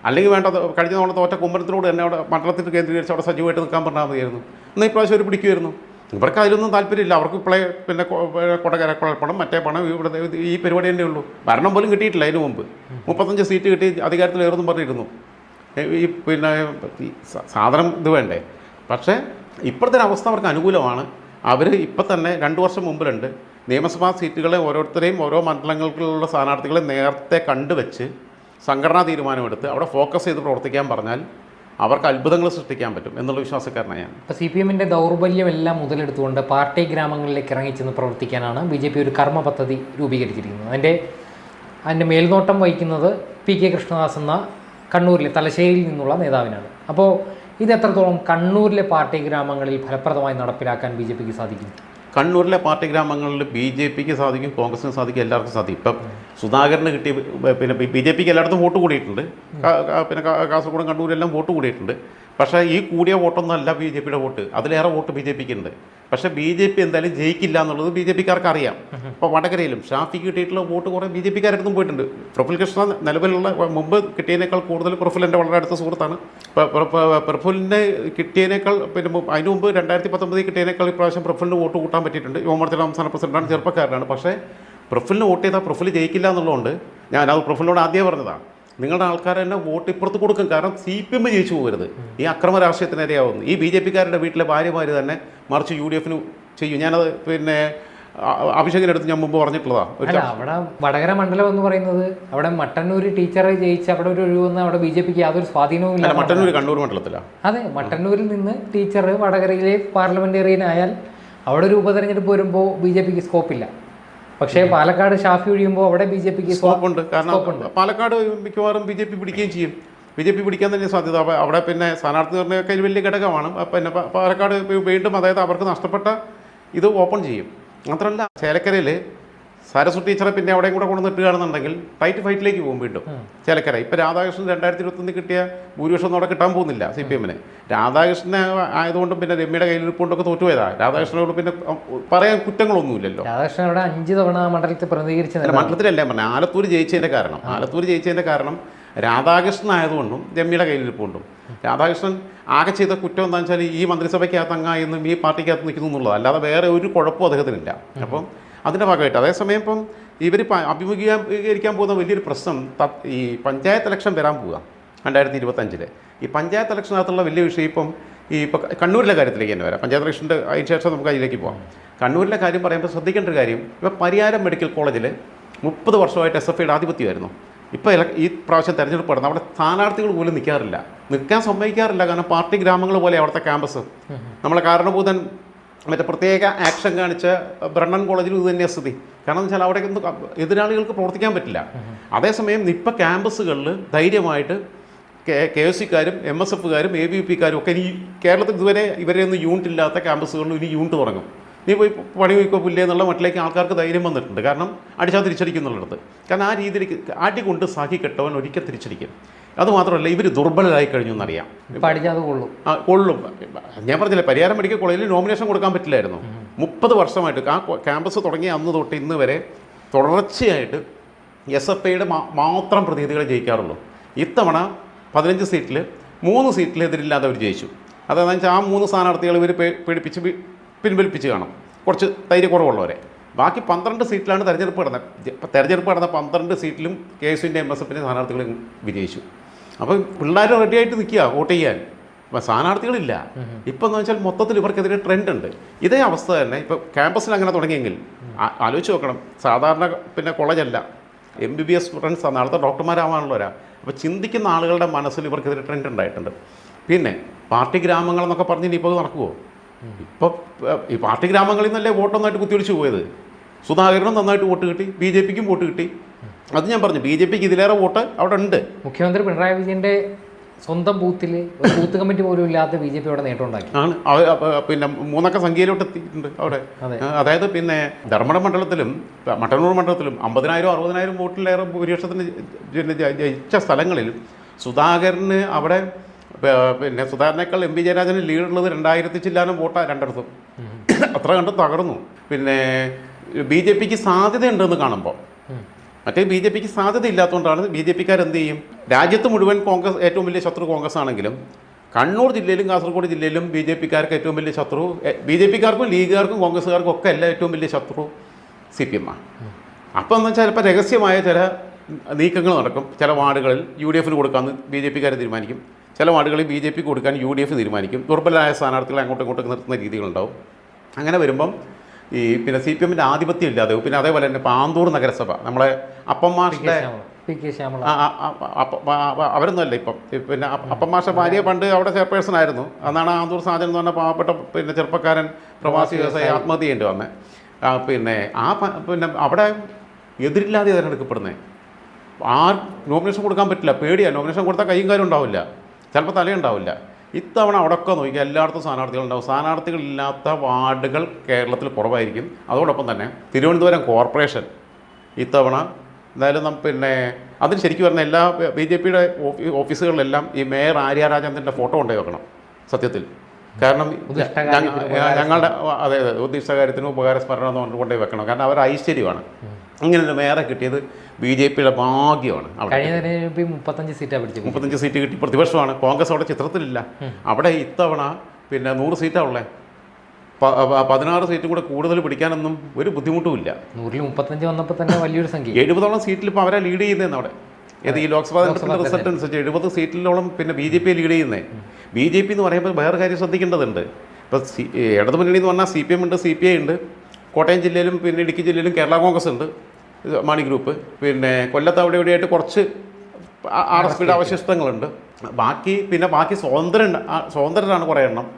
അല്ലെങ്കിൽ വേണ്ട കഴിഞ്ഞ തവണ തോറ്റ കുമ്പനത്തിലൂടെ തന്നെ അവിടെ മണ്ഡലത്തിൽ കേന്ദ്രീകരിച്ച് അവിടെ സജീവമായിട്ട് നിൽക്കാൻ പറഞ്ഞാൽ മതിയായിരുന്നു. എന്നാൽ ഇപ്രാവശ്യം ഒരു പിടിക്കുമായിരുന്നു ഇവർക്ക് അതിലൊന്നും താല്പര്യമില്ല. അവർക്ക് ഇപ്പോഴേ പിന്നെ കൊടകര കുഴപ്പണം മറ്റേ പണം ഇവിടെ ഈ പരിപാടി തന്നെ ഉള്ളൂ. ഭരണം പോലും കിട്ടിയിട്ടില്ല അതിന് മുമ്പ്. മുപ്പത്തഞ്ച് സീറ്റ് കിട്ടി അധികാരത്തിൽ ഏറൊന്നും പറഞ്ഞിരുന്നു. ഈ പിന്നെ സാധനം ഇത് വേണ്ടേ? പക്ഷേ ഇപ്പോഴത്തെ അവസ്ഥ അവർക്ക് അനുകൂലമാണ്. അവർ ഇപ്പം തന്നെ രണ്ട് വർഷം മുമ്പിലുണ്ട്. നിയമസഭാ സീറ്റുകളെ ഓരോരുത്തരെയും ഓരോ മണ്ഡലങ്ങൾക്കുള്ള സ്ഥാനാർത്ഥികളെ നേരത്തെ കണ്ടുവച്ച് സംഘടനാ തീരുമാനമെടുത്ത് അവിടെ ഫോക്കസ് ചെയ്ത് പ്രവർത്തിക്കാൻ പറഞ്ഞാൽ അവർക്ക് അത്ഭുതങ്ങൾ സൃഷ്ടിക്കാൻ പറ്റും എന്നുള്ള വിശ്വാസക്കാരനാണ് ഞാൻ
ഇപ്പോൾ സി പി എമ്മിന്റെ ദൗർബല്യമെല്ലാം മുതലെടുത്തുകൊണ്ട് പാർട്ടി ഗ്രാമങ്ങളിലേക്ക് ഇറങ്ങിച്ചെന്ന് പ്രവർത്തിക്കാനാണ് ബി ജെ പി ഒരു കർമ്മ പദ്ധതി രൂപീകരിച്ചിരിക്കുന്നത്. അതിന്റെ അതിന്റെ മേൽനോട്ടം വഹിക്കുന്നത് പി കെ കൃഷ്ണദാസ് എന്ന കണ്ണൂരിലെ തലശ്ശേരിയിൽ നിന്നുള്ള നേതാവിനാണ്. അപ്പോൾ ഇത് എത്രത്തോളം കണ്ണൂരിലെ പാർട്ടി ഗ്രാമങ്ങളിൽ ഫലപ്രദമായി നടപ്പിലാക്കാൻ ബി ജെ പിക്ക് സാധിക്കും?
കണ്ണൂരിലെ പാർട്ടി ഗ്രാമങ്ങളിൽ ബി ജെ പിക്ക് സാധിക്കും കോൺഗ്രസിന് സാധിക്കും എല്ലാവർക്കും സാധിക്കും. ഇപ്പം സുധാകരന് കിട്ടി പിന്നെ ബി ജെ പിക്ക് എല്ലായിടത്തും വോട്ട് കൂടിയിട്ടുണ്ട്. പിന്നെ കാസർഗോഡും കാസർഗോഡും എല്ലാം വോട്ട് കൂടിയിട്ടുണ്ട്. പക്ഷേ ഈ കൂടിയ വോട്ടൊന്നും അല്ല ബി ജെ പിയുടെ വോട്ട്. അതിലേറെ വോട്ട് ബി ജെ പിക്ക് ഉണ്ട്. പക്ഷേ ബി ജെ പി എന്തായാലും ജയിക്കില്ല എന്നുള്ളത് ബി ജെ പിക്കാർക്ക് അറിയാം ഇപ്പോൾ വടകരയിലും ഷാഫിക്ക് കിട്ടിയിട്ടുള്ള വോട്ട് കുറേ ബി ജെ പിക്കാരടുത്തും പോയിട്ടുണ്ട്. പ്രഫുൽ കൃഷ്ണ നിലവിലുള്ള മുമ്പ് കിട്ടിയതിനേക്കാൾ കൂടുതൽ പ്രഫുലിന്റെ വളരെ അടുത്ത സുഹൃത്താണ്. പ്രഫുലിന്റെ കിട്ടിയതിനേക്കാൾ പിന്നെ അതിന് മുമ്പ് രണ്ടായിരത്തി പത്തൊമ്പതിൽ കിട്ടിയതിനേക്കാൾ ഇപ്രാവശ്യം പ്രഫുലിന് വോട്ട് കൂട്ടാൻ പറ്റിയിട്ടുണ്ട്. യുവമോർച്ചയുടെ സംസ്ഥാന പ്രസിഡന്റാണ് ചെറുപ്പക്കാരനാണ്. പക്ഷേ പ്രഫുലിന് വോട്ട് ചെയ്താൽ പ്രഫുൽ ജയിക്കില്ല എന്നുള്ളതുകൊണ്ട് ഞാൻ അത് പ്രഫുലിനോട് ആദ്യമേ പറഞ്ഞതാണ്. നിങ്ങളുടെ ആൾക്കാരെ തന്നെ വോട്ട് ഇപ്പുറത്ത് കൊടുക്കും. കാരണം സി പി എം ജയിച്ചു പോകരുത്. ഈ അക്രമ രാഷ്ട്രീയത്തിനിരയാവുന്നു ഈ ബി ജെ പിക്കാരുടെ വീട്ടിലെ ഭാര്യമാർ തന്നെ മറിച്ച് യു ഡി എഫിന് ചെയ്യും. ഞാനത് പിന്നെ അഭിഷേകിനടുത്ത് ഞാൻ മുമ്പ് പറഞ്ഞിട്ടുള്ളതാണ്
അവിടെ വടകര മണ്ഡലം എന്ന് പറയുന്നത് അവിടെ മട്ടന്നൂർ ടീച്ചറെ ജയിച്ച് അവിടെ ഒരു ഒഴിവെന്ന് അവിടെ ബി ജെ പിക്ക് യാതൊരു സ്വാധീനവും ഇല്ല
മട്ടന്നൂർ കണ്ണൂർ മണ്ഡലത്തിലാണ്
അതെ മട്ടന്നൂരിൽ നിന്ന് ടീച്ചർ വടകരയിലെ പാർലമെന്റേറിയൻ ആയാൽ അവിടെ ഒരു ഉപതെരഞ്ഞെടുപ്പ് വരുമ്പോൾ ബി ജെ പിക്ക് സ്കോപ്പില്ല പക്ഷേ പാലക്കാട് ഷാഫി ഒഴിയുമ്പോൾ അവിടെ ബി ജെ പിക്ക്
സ്കോപ്പുണ്ട് കാരണം പാലക്കാട് മിക്കവാറും ബി ജെ പി പിടിക്കുകയും ചെയ്യും. ബി ജെ പി പിടിക്കാൻ തന്നെ സാധ്യത. അപ്പോൾ അവിടെ പിന്നെ സ്ഥാനാർത്ഥി നിർണയമൊക്കെ വലിയ ഘടകമാണ്. അപ്പം പിന്നെ പാലക്കാട് വീണ്ടും അതായത് അവർക്ക് നഷ്ടപ്പെട്ട ഇത് ഓപ്പൺ ചെയ്യും. മാത്രമല്ല ചേലക്കരയിൽ സരസ്വ ടീച്ചറെ പിന്നെ അവിടെയും കൂടെ കൊണ്ടുവന്നിട്ടുകയാണെന്നുണ്ടെങ്കിൽ ടൈറ്റ് ഫൈറ്റിലേക്ക് പോകും വീണ്ടും. ചേലക്കര. ഇപ്പം രാധാകൃഷ്ണൻ രണ്ടായിരത്തി ഇരുപത്തൊന്നിൽ കിട്ടിയ ഭൂരിപക്ഷം അവിടെ കിട്ടാൻ പോകുന്നില്ല സി പി എമ്മിന് രാധാകൃഷ്ണൻ ആയതുകൊണ്ടും പിന്നെ രമ്യയുടെ കയ്യിലിരിപ്പുകൊണ്ടൊക്കെ തോറ്റുപോയതാ. രാധാകൃഷ്ണനോട് പിന്നെ പറയാൻ കുറ്റങ്ങളൊന്നുമില്ലല്ലോ.
രാധാകൃഷ്ണൻ അവിടെ അഞ്ച് തവണ മണ്ഡലത്തിൽ പ്രതികരിച്ച
മണ്ഡലത്തിലല്ലേ പറഞ്ഞത് ആലത്തൂർ ജയിച്ചതിന്റെ കാരണം. ആലത്തൂർ ജയിച്ചതിന്റെ കാരണം രാധാകൃഷ്ണൻ ആയതുകൊണ്ടും രമ്യയുടെ കയ്യിലിരിപ്പുകൊണ്ടും രാധാകൃഷ്ണൻ ആകെ ചെയ്ത കുറ്റം എന്താണെന്ന് വെച്ചാൽ ഈ മന്ത്രിസഭയ്ക്കകത്ത് അങ്ങായെന്നും ഈ പാർട്ടിക്കകത്ത് നിൽക്കുന്നു എന്നുള്ളത്. അല്ലാതെ വേറെ ഒരു കുഴപ്പവും അദ്ദേഹത്തിനില്ല. അപ്പം അതിന്റെ ഭാഗമായിട്ട്. അതേസമയം ഇപ്പം ഇവർ അഭിമുഖീകരിക്കാൻ പോകുന്ന വലിയൊരു പ്രശ്നം ഈ പഞ്ചായത്ത് ഇലക്ഷൻ വരാൻ പോവുക രണ്ടായിരത്തി ഇരുപത്തഞ്ചിൽ. ഈ പഞ്ചായത്ത് ഇലക്ഷനകത്തുള്ള വലിയ വിഷയം ഇപ്പം ഈ ഇപ്പോൾ കണ്ണൂരിലെ കാര്യത്തിലേക്ക് തന്നെ വരാം. പഞ്ചായത്ത് ഇലക്ഷന്റെ അതിന് ശേഷം നമുക്ക് അതിലേക്ക് പോകാം കണ്ണൂരിലെ കാര്യം പറയുമ്പോൾ ശ്രദ്ധിക്കേണ്ട ഒരു കാര്യം ഇപ്പോൾ പരിയാരം മെഡിക്കൽ കോളേജിൽ മുപ്പത് വർഷമായിട്ട് എസ് എഫ് ഐയുടെ ആധിപത്യമായിരുന്നു. ഇപ്പോൾ ഇല ഈ പ്രാവശ്യം തെരഞ്ഞെടുപ്പ് നടന്നു. അവിടെ സ്ഥാനാർത്ഥികൾ പോലും നിൽക്കാറില്ല. നിൽക്കാൻ സമ്മതിക്കാറില്ല. കാരണം പാർട്ടി ഗ്രാമങ്ങൾ പോലെ അവിടുത്തെ ക്യാമ്പസ്. നമ്മളെ കാരണഭൂതൻ മറ്റേ പ്രത്യേക ആക്ഷൻ കാണിച്ച ബ്രണ്ണൻ കോളേജിൽ ഇത് തന്നെയാണ് സ്ഥിതി. കാരണം എന്ന് വെച്ചാൽ അവിടെ എതിരാളികൾക്ക് പ്രവർത്തിക്കാൻ പറ്റില്ല. അതേസമയം നിപ്പ ക്യാമ്പസുകളിൽ ധൈര്യമായിട്ട് കെ കെ എസ് സിക്കാരും എം എസ് എഫുകാരും എ ബി പിക്കാരും ഒക്കെ ഇനി കേരളത്തിൽ ഇതുവരെ ഇവരെ ഒന്നും യൂണിറ്റ് ഇല്ലാത്ത ക്യാമ്പസുകളിൽ ഇനി യൂണിറ്റ് തുടങ്ങും. നീ പോയി പണി പോയിക്കോ പുല്ലേ എന്നുള്ള മട്ടിലേക്ക് ആൾക്കാർക്ക് ധൈര്യം വന്നിട്ടുണ്ട്. കാരണം അടിച്ചാൽ തിരിച്ചടിക്കുന്നുള്ളിടത്ത് കാരണം ആ രീതിയിലേക്ക് ആട്ടിക്കൊണ്ട് കൊണ്ട് സാഹി കെട്ടവൻ ഒരിക്കൽ തിരിച്ചടിക്കും. അതുമാത്രമല്ല ഇവർ ദുർബലരായി കഴിഞ്ഞു എന്നറിയാം.
പഠിച്ചത് കൊള്ളും.
ആ കൊള്ളും. ഞാൻ പറഞ്ഞില്ലേ പരിയാരം മെഡിക്കൽ കോളേജിൽ നോമിനേഷൻ കൊടുക്കാൻ പറ്റില്ലായിരുന്നു. മുപ്പത് വർഷമായിട്ട് ആ ക്യാമ്പസ് തുടങ്ങിയ അന്ന് തൊട്ട് ഇന്ന് വരെ തുടർച്ചയായിട്ട് എസ് എഫ് ഐയുടെ മാത്രം പ്രതിനിധികളെ ജയിക്കാറുള്ളൂ. ഇത്തവണ പതിനഞ്ച് സീറ്റിൽ മൂന്ന് സീറ്റിൽ എതിരില്ലാതെ അവർ ജയിച്ചു. അതെന്ന് വെച്ചാൽ ആ മൂന്ന് സ്ഥാനാർത്ഥികൾ ഇവർ പേടിപ്പിച്ച് പിൻവലിപ്പിച്ച് കാണും. കുറച്ച് ധൈര്യക്കുറവുള്ളവരെ. ബാക്കി പന്ത്രണ്ട് സീറ്റിലാണ് തെരഞ്ഞെടുപ്പ് നടന്നത് തെരഞ്ഞെടുപ്പ് നടന്ന പന്ത്രണ്ട് സീറ്റിലും കെ എസ് യുവിന്റെ എം എസ് എഫിന്റെ സ്ഥാനാർത്ഥികൾ വിജയിച്ചു. അപ്പം പിള്ളേർ റെഡിയായിട്ട് നിൽക്കുക വോട്ട് ചെയ്യാൻ. അപ്പം സ്ഥാനാർത്ഥികളില്ല. ഇപ്പം എന്ന് വെച്ചാൽ മൊത്തത്തിൽ ഇവർക്കെതിരെ ട്രെൻഡ് ഉണ്ട്. ഇതേ അവസ്ഥ തന്നെ. ഇപ്പം ക്യാമ്പസിൽ അങ്ങനെ തുടങ്ങിയെങ്കിൽ ആലോചിച്ച് നോക്കണം. സാധാരണ പിന്നെ കോളേജല്ല M B B S students നാളത്തെ ഡോക്ടർമാരാവാനുള്ളവരാ. അപ്പോൾ ചിന്തിക്കുന്ന ആളുകളുടെ മനസ്സിൽ ഇവർക്കെതിരെ ട്രെൻഡ് ഉണ്ടായിട്ടുണ്ട്. പിന്നെ പാർട്ടി ഗ്രാമങ്ങൾ എന്നൊക്കെ പറഞ്ഞ് ഇനിയിപ്പോൾ അത് നടക്കുമോ ഇപ്പോൾ ഈ പാർട്ടി ഗ്രാമങ്ങളിൽ നിന്നല്ലേ വോട്ടൊന്നായിട്ട് കുത്തിയൊളിച്ച് പോയത്? സുധാകരനും നന്നായിട്ട് വോട്ട് കിട്ടി. ബി ജെ പിക്കും വോട്ട് കിട്ടി. അത് ഞാൻ പറഞ്ഞു ബി ജെ പിക്ക് ഇതിലേറെ വോട്ട് അവിടെ ഉണ്ട്.
മുഖ്യമന്ത്രി പിണറായി വിജയന്റെ സ്വന്തം ബൂത്തിൽ ഒരു ബൂത്ത് കമ്മിറ്റി പോലും ഇല്ലാത്ത ബി ജെ പി അവിടെ നേട്ടം ഉണ്ടാക്കി.
ആണ്. പിന്നെ മൂന്നക്ക സംഖ്യയിലോട്ട് എത്തിയിട്ടുണ്ട് അവിടെ. അതായത് പിന്നെ ധർമ്മട മണ്ഡലത്തിലും മട്ടന്നൂർ മണ്ഡലത്തിലും അമ്പതിനായിരം അറുപതിനായിരം വോട്ടിലേറെ ഭൂരിപക്ഷത്തിന് ജയിച്ച സ്ഥലങ്ങളിൽ സുധാകരന് അവിടെ പിന്നെ സുധാകരനേക്കാൾ എം പി ജയരാജന് ലീഡുള്ളത് രണ്ടായിരത്തി ചില്ലാനം വോട്ടാണ് രണ്ടിടത്തും. അത്ര കണ്ട് തകർന്നു. പിന്നെ ബി ജെ പിക്ക് സാധ്യതയുണ്ടെന്ന് കാണുമ്പോൾ മറ്റേ ബി ജെ പിക്ക് സാധ്യത ഇല്ലാത്തതുകൊണ്ടാണ് ബി ജെ പിക്കാർ എന്ത് ചെയ്യും? രാജ്യത്ത് മുഴുവൻ കോൺഗ്രസ് ഏറ്റവും വലിയ ശത്രു കോൺഗ്രസ് ആണെങ്കിലും കണ്ണൂർ ജില്ലയിലും കാസർഗോഡ് ജില്ലയിലും ബി ജെ പിക്കാർക്ക് ഏറ്റവും വലിയ ശത്രു ബി ജെ പിക്കാർക്കും ലീഗുകാർക്കും കോൺഗ്രസ്സുകാർക്കും ഒക്കെ അല്ല ഏറ്റവും വലിയ ശത്രു സി പി എം ആണ്. അപ്പോൾ എന്ന് വെച്ചാൽ ചിലപ്പോൾ രഹസ്യമായ ചില നീക്കങ്ങൾ നടക്കും. ചില വാർഡുകളിൽ യു ഡി എഫിന് കൊടുക്കാമെന്ന് ബി ജെ പിക്കാർ തീരുമാനിക്കും. ചില വാർഡുകളിൽ ബി ജെ പി കൊടുക്കാൻ യു ഡി എഫ് തീരുമാനിക്കും. ദുർബലരായ സ്ഥാനാർത്ഥികളെ അങ്ങോട്ടും ഇങ്ങോട്ടും നിർത്തുന്ന രീതികളുണ്ടാവും. അങ്ങനെ വരുമ്പം ഈ പിന്നെ സി പി എമ്മിന്റെ ആധിപത്യം ഇല്ലാതെ പിന്നെ അതേപോലെ തന്നെ പാന്തൂർ നഗരസഭ നമ്മളെ അപ്പന്മാരുടെ അവരൊന്നുമല്ല ഇപ്പം. പിന്നെ അപ്പന്മാഷ അപ്പം ഭാര്യ പണ്ട് അവിടെ ചെയർപേഴ്സൺ ആയിരുന്നു. അന്നാണ് ആന്തൂർ സാജൻ എന്ന് പറഞ്ഞ പാവപ്പെട്ട പിന്നെ ചെറുപ്പക്കാരൻ പ്രവാസി വ്യവസായി ആത്മഹത്യ ചെയ്യേണ്ടി വന്നെ. പിന്നെ ആ പിന്നെ അവിടെ എതിരില്ലാതെ തിരഞ്ഞെടുക്കപ്പെടുന്നത് ആ നോമിനേഷൻ കൊടുക്കാൻ പറ്റില്ല പേടിയാണ് നോമിനേഷൻ കൊടുത്താൽ കൈയും കാര്യം ഉണ്ടാവില്ല. ചിലപ്പോൾ തലയുണ്ടാവില്ല ഇത്തവണ അവിടെയൊക്കെ നോക്കി എല്ലായിടത്തും സ്ഥാനാർത്ഥികളുണ്ടാവും. സ്ഥാനാർത്ഥികളില്ലാത്ത വാർഡുകൾ കേരളത്തിൽ കുറവായിരിക്കും. അതോടൊപ്പം തന്നെ തിരുവനന്തപുരം കോർപ്പറേഷൻ ഇത്തവണ എന്തായാലും പിന്നെ അതിന് ശരിക്കും പറഞ്ഞാൽ എല്ലാ ബി ജെ പിയുടെ ഓഫീസുകളിലെല്ലാം ഈ മേയർ ആര്യ രാജേന്ദ്രന്റെ ഫോട്ടോ കൊണ്ടേ വെക്കണം. സത്യത്തിൽ. കാരണം ഞങ്ങളുടെ അതെ അതെ ഉദ്ദിഷ്ട കാര്യത്തിന് ഉപകാരസ്മരണം എന്ന് പറഞ്ഞുകൊണ്ട് വെക്കണം. കാരണം അവർ ഐശ്വര്യമാണ്. ഇങ്ങനെ ഒരു മേയറെ കിട്ടിയത് ബി ജെ പിയുടെ ഭാഗ്യമാണ് അവിടെ
മുപ്പത്തഞ്ച് സീറ്റാണ് പിടിച്ചത്
മുപ്പത്തഞ്ച് സീറ്റ് കിട്ടി പ്രതിപക്ഷമാണ്. കോൺഗ്രസ് അവിടെ ചിത്രത്തിലില്ല. അവിടെ ഇത്തവണ പിന്നെ നൂറ് സീറ്റാ ഉള്ളേ. പതിനാറ് സീറ്റും കൂടെ കൂടുതൽ പിടിക്കാനൊന്നും ഒരു ബുദ്ധിമുട്ടുമില്ല
നൂറിൽ മുപ്പത്തഞ്ച് വന്നപ്പോൾ തന്നെ വലിയൊരു സംഖ്യ.
എഴുപതോളം സീറ്റിൽ ഇപ്പോൾ അവരെ ലീഡ് ചെയ്യുന്നതെന്ന് അവിടെ. ഏത് ഈ ലോക്സഭാ റിസൾട്ട് അനുസരിച്ച് എഴുപത് സീറ്റിലോളം പിന്നെ ബി ജെ പി ലീഡ് ചെയ്യുന്നത് ബി ജെ പി എന്ന് പറയുമ്പോൾ വേറെ കാര്യം ശ്രദ്ധിക്കേണ്ടതുണ്ട്. ഇപ്പോൾ സി ഇടതു മുന്നണി എന്ന് പറഞ്ഞാൽ സി പി എം ഉണ്ട് സി പി ഐ ഉണ്ട്. കോട്ടയം ജില്ലയിലും പിന്നെ ഇടുക്കി ജില്ലയിലും കേരള കോൺഗ്രസ് ഉണ്ട്. മാണി ഗ്രൂപ്പ്. പിന്നെ കൊല്ലത്ത് അവിടെ ഇവിടെയായിട്ട് കുറച്ച് ആർ എസ് പിയുടെ അവശിഷ്ടങ്ങളുണ്ട്. ബാക്കി പിന്നെ ബാക്കി സ്വതന്ത്ര സ്വതന്ത്രരാണ് കുറേ എണ്ണം.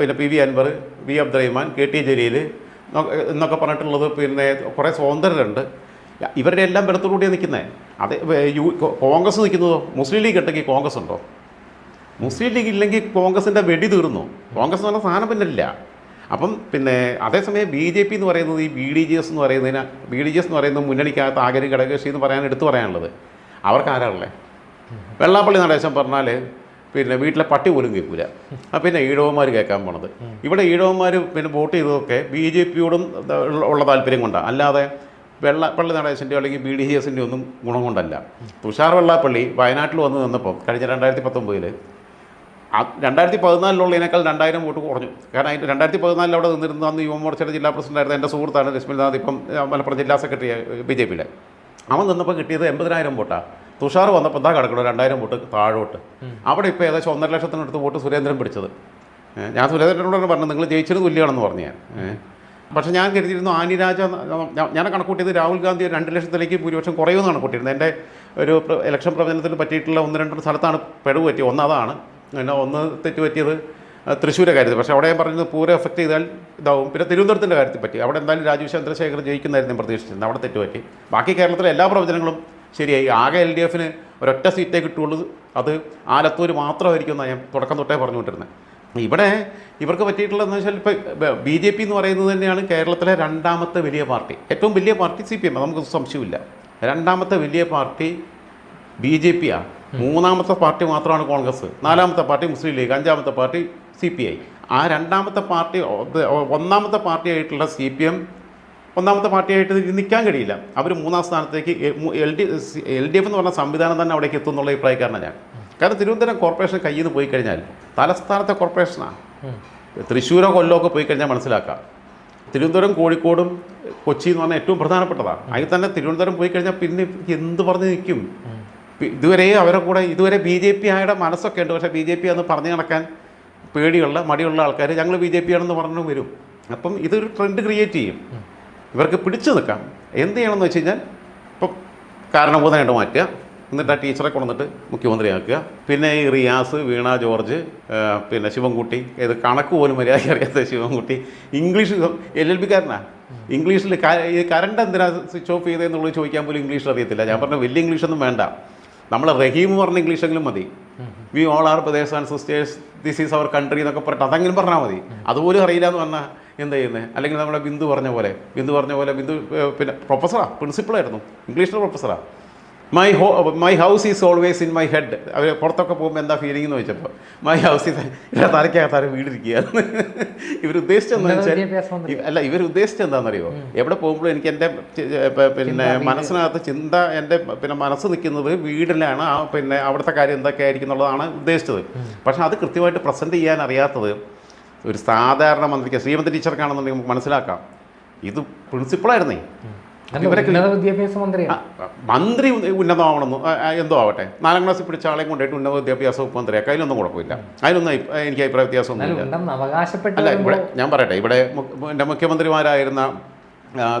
പിന്നെ P V Anvar V Abdurahiman K T Jaleel എന്നൊക്കെ- എന്നൊക്കെ പറഞ്ഞിട്ടുള്ളത് പിന്നെ കുറേ സ്വതന്ത്രരുണ്ട്. ഇവരുടെ എല്ലാം ബലത്തോടുകൂടിയാണ് നിൽക്കുന്നത് അതെ യു- കോൺഗ്രസ് നിൽക്കുന്നതോ? മുസ്ലിം ലീഗ് ഉണ്ടെങ്കിൽ കോൺഗ്രസ് ഉണ്ടോ? മുസ്ലിം ലീഗ് ഇല്ലെങ്കിൽ കോൺഗ്രസിന്റെ വെടി തീർന്നു. കോൺഗ്രസ് എന്ന് പറഞ്ഞ സാധനം പിന്നെ ഇല്ല. അപ്പം പിന്നെ അതേസമയം ബി ജെ പി എന്ന് പറയുന്നത് ഈ ബി ഡി ജി എസ് എന്ന് പറയുന്നതിന് ബി ഡി ജി എസ് എന്ന് പറയുന്നത് മുന്നണിക്കകത്ത് ആകരി ഘടകകക്ഷി എന്ന് പറയാൻ എടുത്തു പറയാനുള്ളത്. അവർക്ക് ആരാണല്ലേ വെള്ളാപ്പള്ളി നടേശൻ പറഞ്ഞാൽ പിന്നെ വീട്ടിലെ പട്ടി പോലും കേൾക്കൂല. പിന്നെ ഈഴവന്മാർ കേൾക്കാൻ പോണത്. ഇവിടെ ഈഴവന്മാർ പിന്നെ വോട്ട് ചെയ്തതൊക്കെ ബി ജെ പിയോടും ഉള്ള താല്പര്യം കൊണ്ടാണ് അല്ലാതെ വെള്ളാപ്പള്ളി നടേശന്റെയോ അല്ലെങ്കിൽ ബി ഡി ജി എസിന്റെ ഒന്നും ഗുണം കൊണ്ടല്ല. തുഷാർ വെള്ളാപ്പള്ളി വയനാട്ടിൽ വന്ന് നിന്നപ്പോൾ കഴിഞ്ഞ രണ്ടായിരത്തി പത്തൊമ്പതിൽ രണ്ടായിരത്തി പതിനാലിലുള്ളതിനേക്കാൾ രണ്ടായിരം വോട്ട് കുറഞ്ഞു. കാരണം അതിന്റെ രണ്ടായിരത്തി പതിനാലിൽ അവിടെ നിന്നിരുന്ന അന്ന് യുവമോർച്ചയുടെ ജില്ലാ പ്രസിഡന്റായിരുന്ന എന്റെ സുഹൃത്താണ് ലക്ഷ്മിനാഥ് ഇപ്പം മലപ്പുറം ജില്ലാ സെക്രട്ടറി ബി ജെ പിയുടെ. അവൻ നിന്നപ്പോൾ കിട്ടിയത് എൺപതിനായിരം വോട്ടാണ് തുഷാർ വന്നപ്പോൾ എന്താ കിടക്കണം രണ്ടായിരം വോട്ട് താഴോട്ട്. അവിടെ ഇപ്പോൾ ഏകദേശം ഒന്നര ലക്ഷത്തിനടുത്ത് വോട്ട് സുരേന്ദ്രൻ പിടിച്ചത്. ഞാൻ സുരേന്ദ്രനോടാണ് പറഞ്ഞത് നിങ്ങൾ ജയിച്ചത് തുല്യമാണെന്ന് പറഞ്ഞു ഞാൻ. പക്ഷേ ഞാൻ കരുതിയിരുന്നു ആനിരാജ ഞാൻ- ഞാൻ കണക്കൂട്ടിയത് രാഹുൽ ഗാന്ധി ഒരു രണ്ട് ലക്ഷത്തിലേക്ക് ഭൂരിപക്ഷം കുറയുമെന്ന് കണക്കൂട്ടിയിരുന്നു എന്റെ ഒരു ഇലക്ഷൻ പ്രവചനത്തിന് പറ്റിയിട്ടുള്ള ഒന്ന് രണ്ട് സ്ഥലത്താണ് പിഴവ് പറ്റിയത് ഒന്ന് അതാണ് പിന്നെ ഒന്ന് തെറ്റ് പറ്റിയത് തൃശ്ശൂരെ കാര്യത്തിൽ. പക്ഷേ അവിടെ ഞാൻ പറഞ്ഞത് പൂരം എഫക്റ്റ് ചെയ്താൽ ഇതാവും. പിന്നെ തിരുവനന്തപുരത്തിന്റെ കാര്യത്തിൽ പറ്റി. അവിടെ എന്തായാലും രാജീവ് ചന്ദ്രശേഖർ ജയിക്കുന്നതായിരുന്നു ഞാൻ പ്രതീക്ഷിച്ചിരുന്നത്. അവിടെ തെറ്റ് പറ്റി ബാക്കി കേരളത്തിലെ എല്ലാ പ്രവചനങ്ങളും ശരിയായി. ആകെ എൽ ഡി എഫിന് ഒരൊറ്റ സീറ്റേ കിട്ടുള്ളൂ അത് ആലത്തൂർ മാത്രമായിരിക്കും എന്നാണ് ഞാൻ തുടക്കം തൊട്ടേ പറഞ്ഞുകൊണ്ടിരുന്നത്. ഇവിടെ ഇവർക്ക് പറ്റിയിട്ടുള്ളതെന്ന് വെച്ചാൽ ഇപ്പോൾ ബി ജെ പി എന്ന് പറയുന്നത് തന്നെയാണ് കേരളത്തിലെ രണ്ടാമത്തെ വലിയ പാർട്ടി. ഏറ്റവും വലിയ പാർട്ടി സി പി എം. നമുക്ക് സംശയമില്ല. രണ്ടാമത്തെ വലിയ പാർട്ടി ബി ജെ പി ആണ് മൂന്നാമത്തെ പാർട്ടി മാത്രമാണ് കോൺഗ്രസ്. നാലാമത്തെ പാർട്ടി മുസ്ലിം ലീഗ് അഞ്ചാമത്തെ പാർട്ടി സി പി ഐ. ആ രണ്ടാമത്തെ പാർട്ടി ഒന്നാമത്തെ പാർട്ടിയായിട്ടുള്ള സി പി എം ഒന്നാമത്തെ പാർട്ടിയായിട്ട് നിൽക്കാൻ കഴിയില്ല. അവർ മൂന്നാം സ്ഥാനത്തേക്ക് L D L D F എന്ന് പറഞ്ഞ സംവിധാനം തന്നെ അവിടേക്ക് എത്തും എന്നുള്ള അഭിപ്രായക്കാരനാണ് ഞാൻ. കാരണം തിരുവനന്തപുരം കോർപ്പറേഷൻ കയ്യിൽ നിന്ന് പോയി കഴിഞ്ഞാൽ തലസ്ഥാനത്തെ കോർപ്പറേഷനാണ് തൃശ്ശൂരോ കൊല്ലമൊക്കെ പോയി കഴിഞ്ഞാൽ മനസ്സിലാക്കാം. തിരുവനന്തപുരം കോഴിക്കോടും കൊച്ചി എന്ന് പറഞ്ഞാൽ ഏറ്റവും പ്രധാനപ്പെട്ടതാണ്. അതിൽ തന്നെ തിരുവനന്തപുരം പോയി കഴിഞ്ഞാൽ പിന്നെ എന്ത് പറഞ്ഞ് നിൽക്കും? പി- ഇതുവരെ അവരെ കൂടെ ഇതുവരെ ബി ജെ പി ആയുടെ മനസ്സൊക്കെ ഉണ്ട്. പക്ഷേ ബി ജെ പി എന്ന് പറഞ്ഞു നടക്കാൻ പേടിയുള്ള മടിയുള്ള ആൾക്കാർ ഞങ്ങൾ ബി ജെ പി ആണെന്ന് പറഞ്ഞു വരും. അപ്പം ഇതൊരു ട്രെൻഡ് ക്രിയേറ്റ് ചെയ്യും. ഇവർക്ക് പിടിച്ചു നിൽക്കാം. എന്ത് ചെയ്യണമെന്ന് വെച്ച് കഴിഞ്ഞാൽ ഇപ്പം കാരണബോധനായിട്ട് മാറ്റുക. എന്നിട്ട് ആ ടീച്ചറെ കൊണ്ടുവന്നിട്ട് മുഖ്യമന്ത്രിയാക്കുക. പിന്നെ ഈ റിയാസ് വീണ ജോർജ് പിന്നെ ശിവൻകുട്ടി ഇത് കണക്ക് പോലും മര്യാദയ്ക്ക് അറിയാത്ത ശിവൻകുട്ടി. ഇംഗ്ലീഷ് എൽ എൽ ബിക്കാരനാ. ഇംഗ്ലീഷിൽ ഈ കറണ്ട് എന്തിനാ സ്വിച്ച് ഓഫ് ചെയ്തതെന്നുള്ളത് ചോദിക്കാൻ പോലും ഇംഗ്ലീഷിൽ അറിയത്തില്ല. ഞാൻ പറഞ്ഞ വലിയ ഇംഗ്ലീഷൊന്നും വേണ്ട. നമ്മൾ റഹീം പറഞ്ഞ ഇംഗ്ലീഷെങ്കിലും മതി. We all are brothers and sisters this is our country എന്നൊക്കെ പറഞ്ഞിട്ട് അതെങ്കിലും പറഞ്ഞാൽ മതി. അതുപോലും അറിയില്ല എന്ന് പറഞ്ഞാൽ എന്താ ചെയ്യുന്നത് അല്ലെങ്കിൽ നമ്മുടെ ബിന്ദു പറഞ്ഞ പോലെ ബിന്ദു പറഞ്ഞ പോലെ ബിന്ദു പിന്നെ പ്രൊഫസറാണ് പ്രിൻസിപ്പളായിരുന്നു ഇംഗ്ലീഷിലെ പ്രൊഫസറാ my home my house is always in my head അവർ പുറത്തൊക്കെ പോകുമ്പോൾ എന്താ ഫീലിംഗ് എന്ന് വെച്ചപ്പോൾ മൈ ഹൗസ് ഈസ് ആരും വീടിരിക്കുക ഇവർ
ഉദ്ദേശിച്ചെന്താ
വെച്ചാൽ അല്ല ഇവർ ഉദ്ദേശിച്ചത് എന്താണെന്നറിയോ എവിടെ പോകുമ്പോഴും എനിക്ക് എന്റെ പിന്നെ മനസ്സിനകത്ത് ചിന്ത എന്റെ പിന്നെ മനസ്സ് നിൽക്കുന്നത് വീടിലാണ്. ആ പിന്നെ അവിടുത്തെ കാര്യം എന്തൊക്കെ ആയിരിക്കും എന്നുള്ളതാണ് ഉദ്ദേശിച്ചത്. പക്ഷെ അത് കൃത്യമായിട്ട് പ്രസന്റ് ചെയ്യാൻ അറിയാത്തത് ഒരു സാധാരണ മന്ത്രിക്ക് ശ്രീമതി ടീച്ചർക്കാണെന്നുണ്ടെങ്കിൽ നമുക്ക് മനസ്സിലാക്കാം. ഇത് പ്രിൻസിപ്പളായിരുന്നേ
വിദ്യാഭ്യാസ
മന്ത്രി മന്ത്രി ഉന്നതമാവണമെന്ന് എന്തോ ആവട്ടെ. നാലാം ക്ലാസ്സിൽ പിടിച്ച ആളെ കൊണ്ടായിട്ട് ഉന്നത വിദ്യാഭ്യാസ വകുപ്പ് മന്ത്രിയാക്കുക അതിലൊന്നും കുഴപ്പമില്ല. അതിലൊന്നും എനിക്ക് അഭിപ്രായ വ്യത്യാസമൊന്നുമില്ല അല്ല ഇവിടെ ഞാൻ പറയട്ടെ. ഇവിടെ എന്റെ മുഖ്യമന്ത്രിമാരായിരുന്ന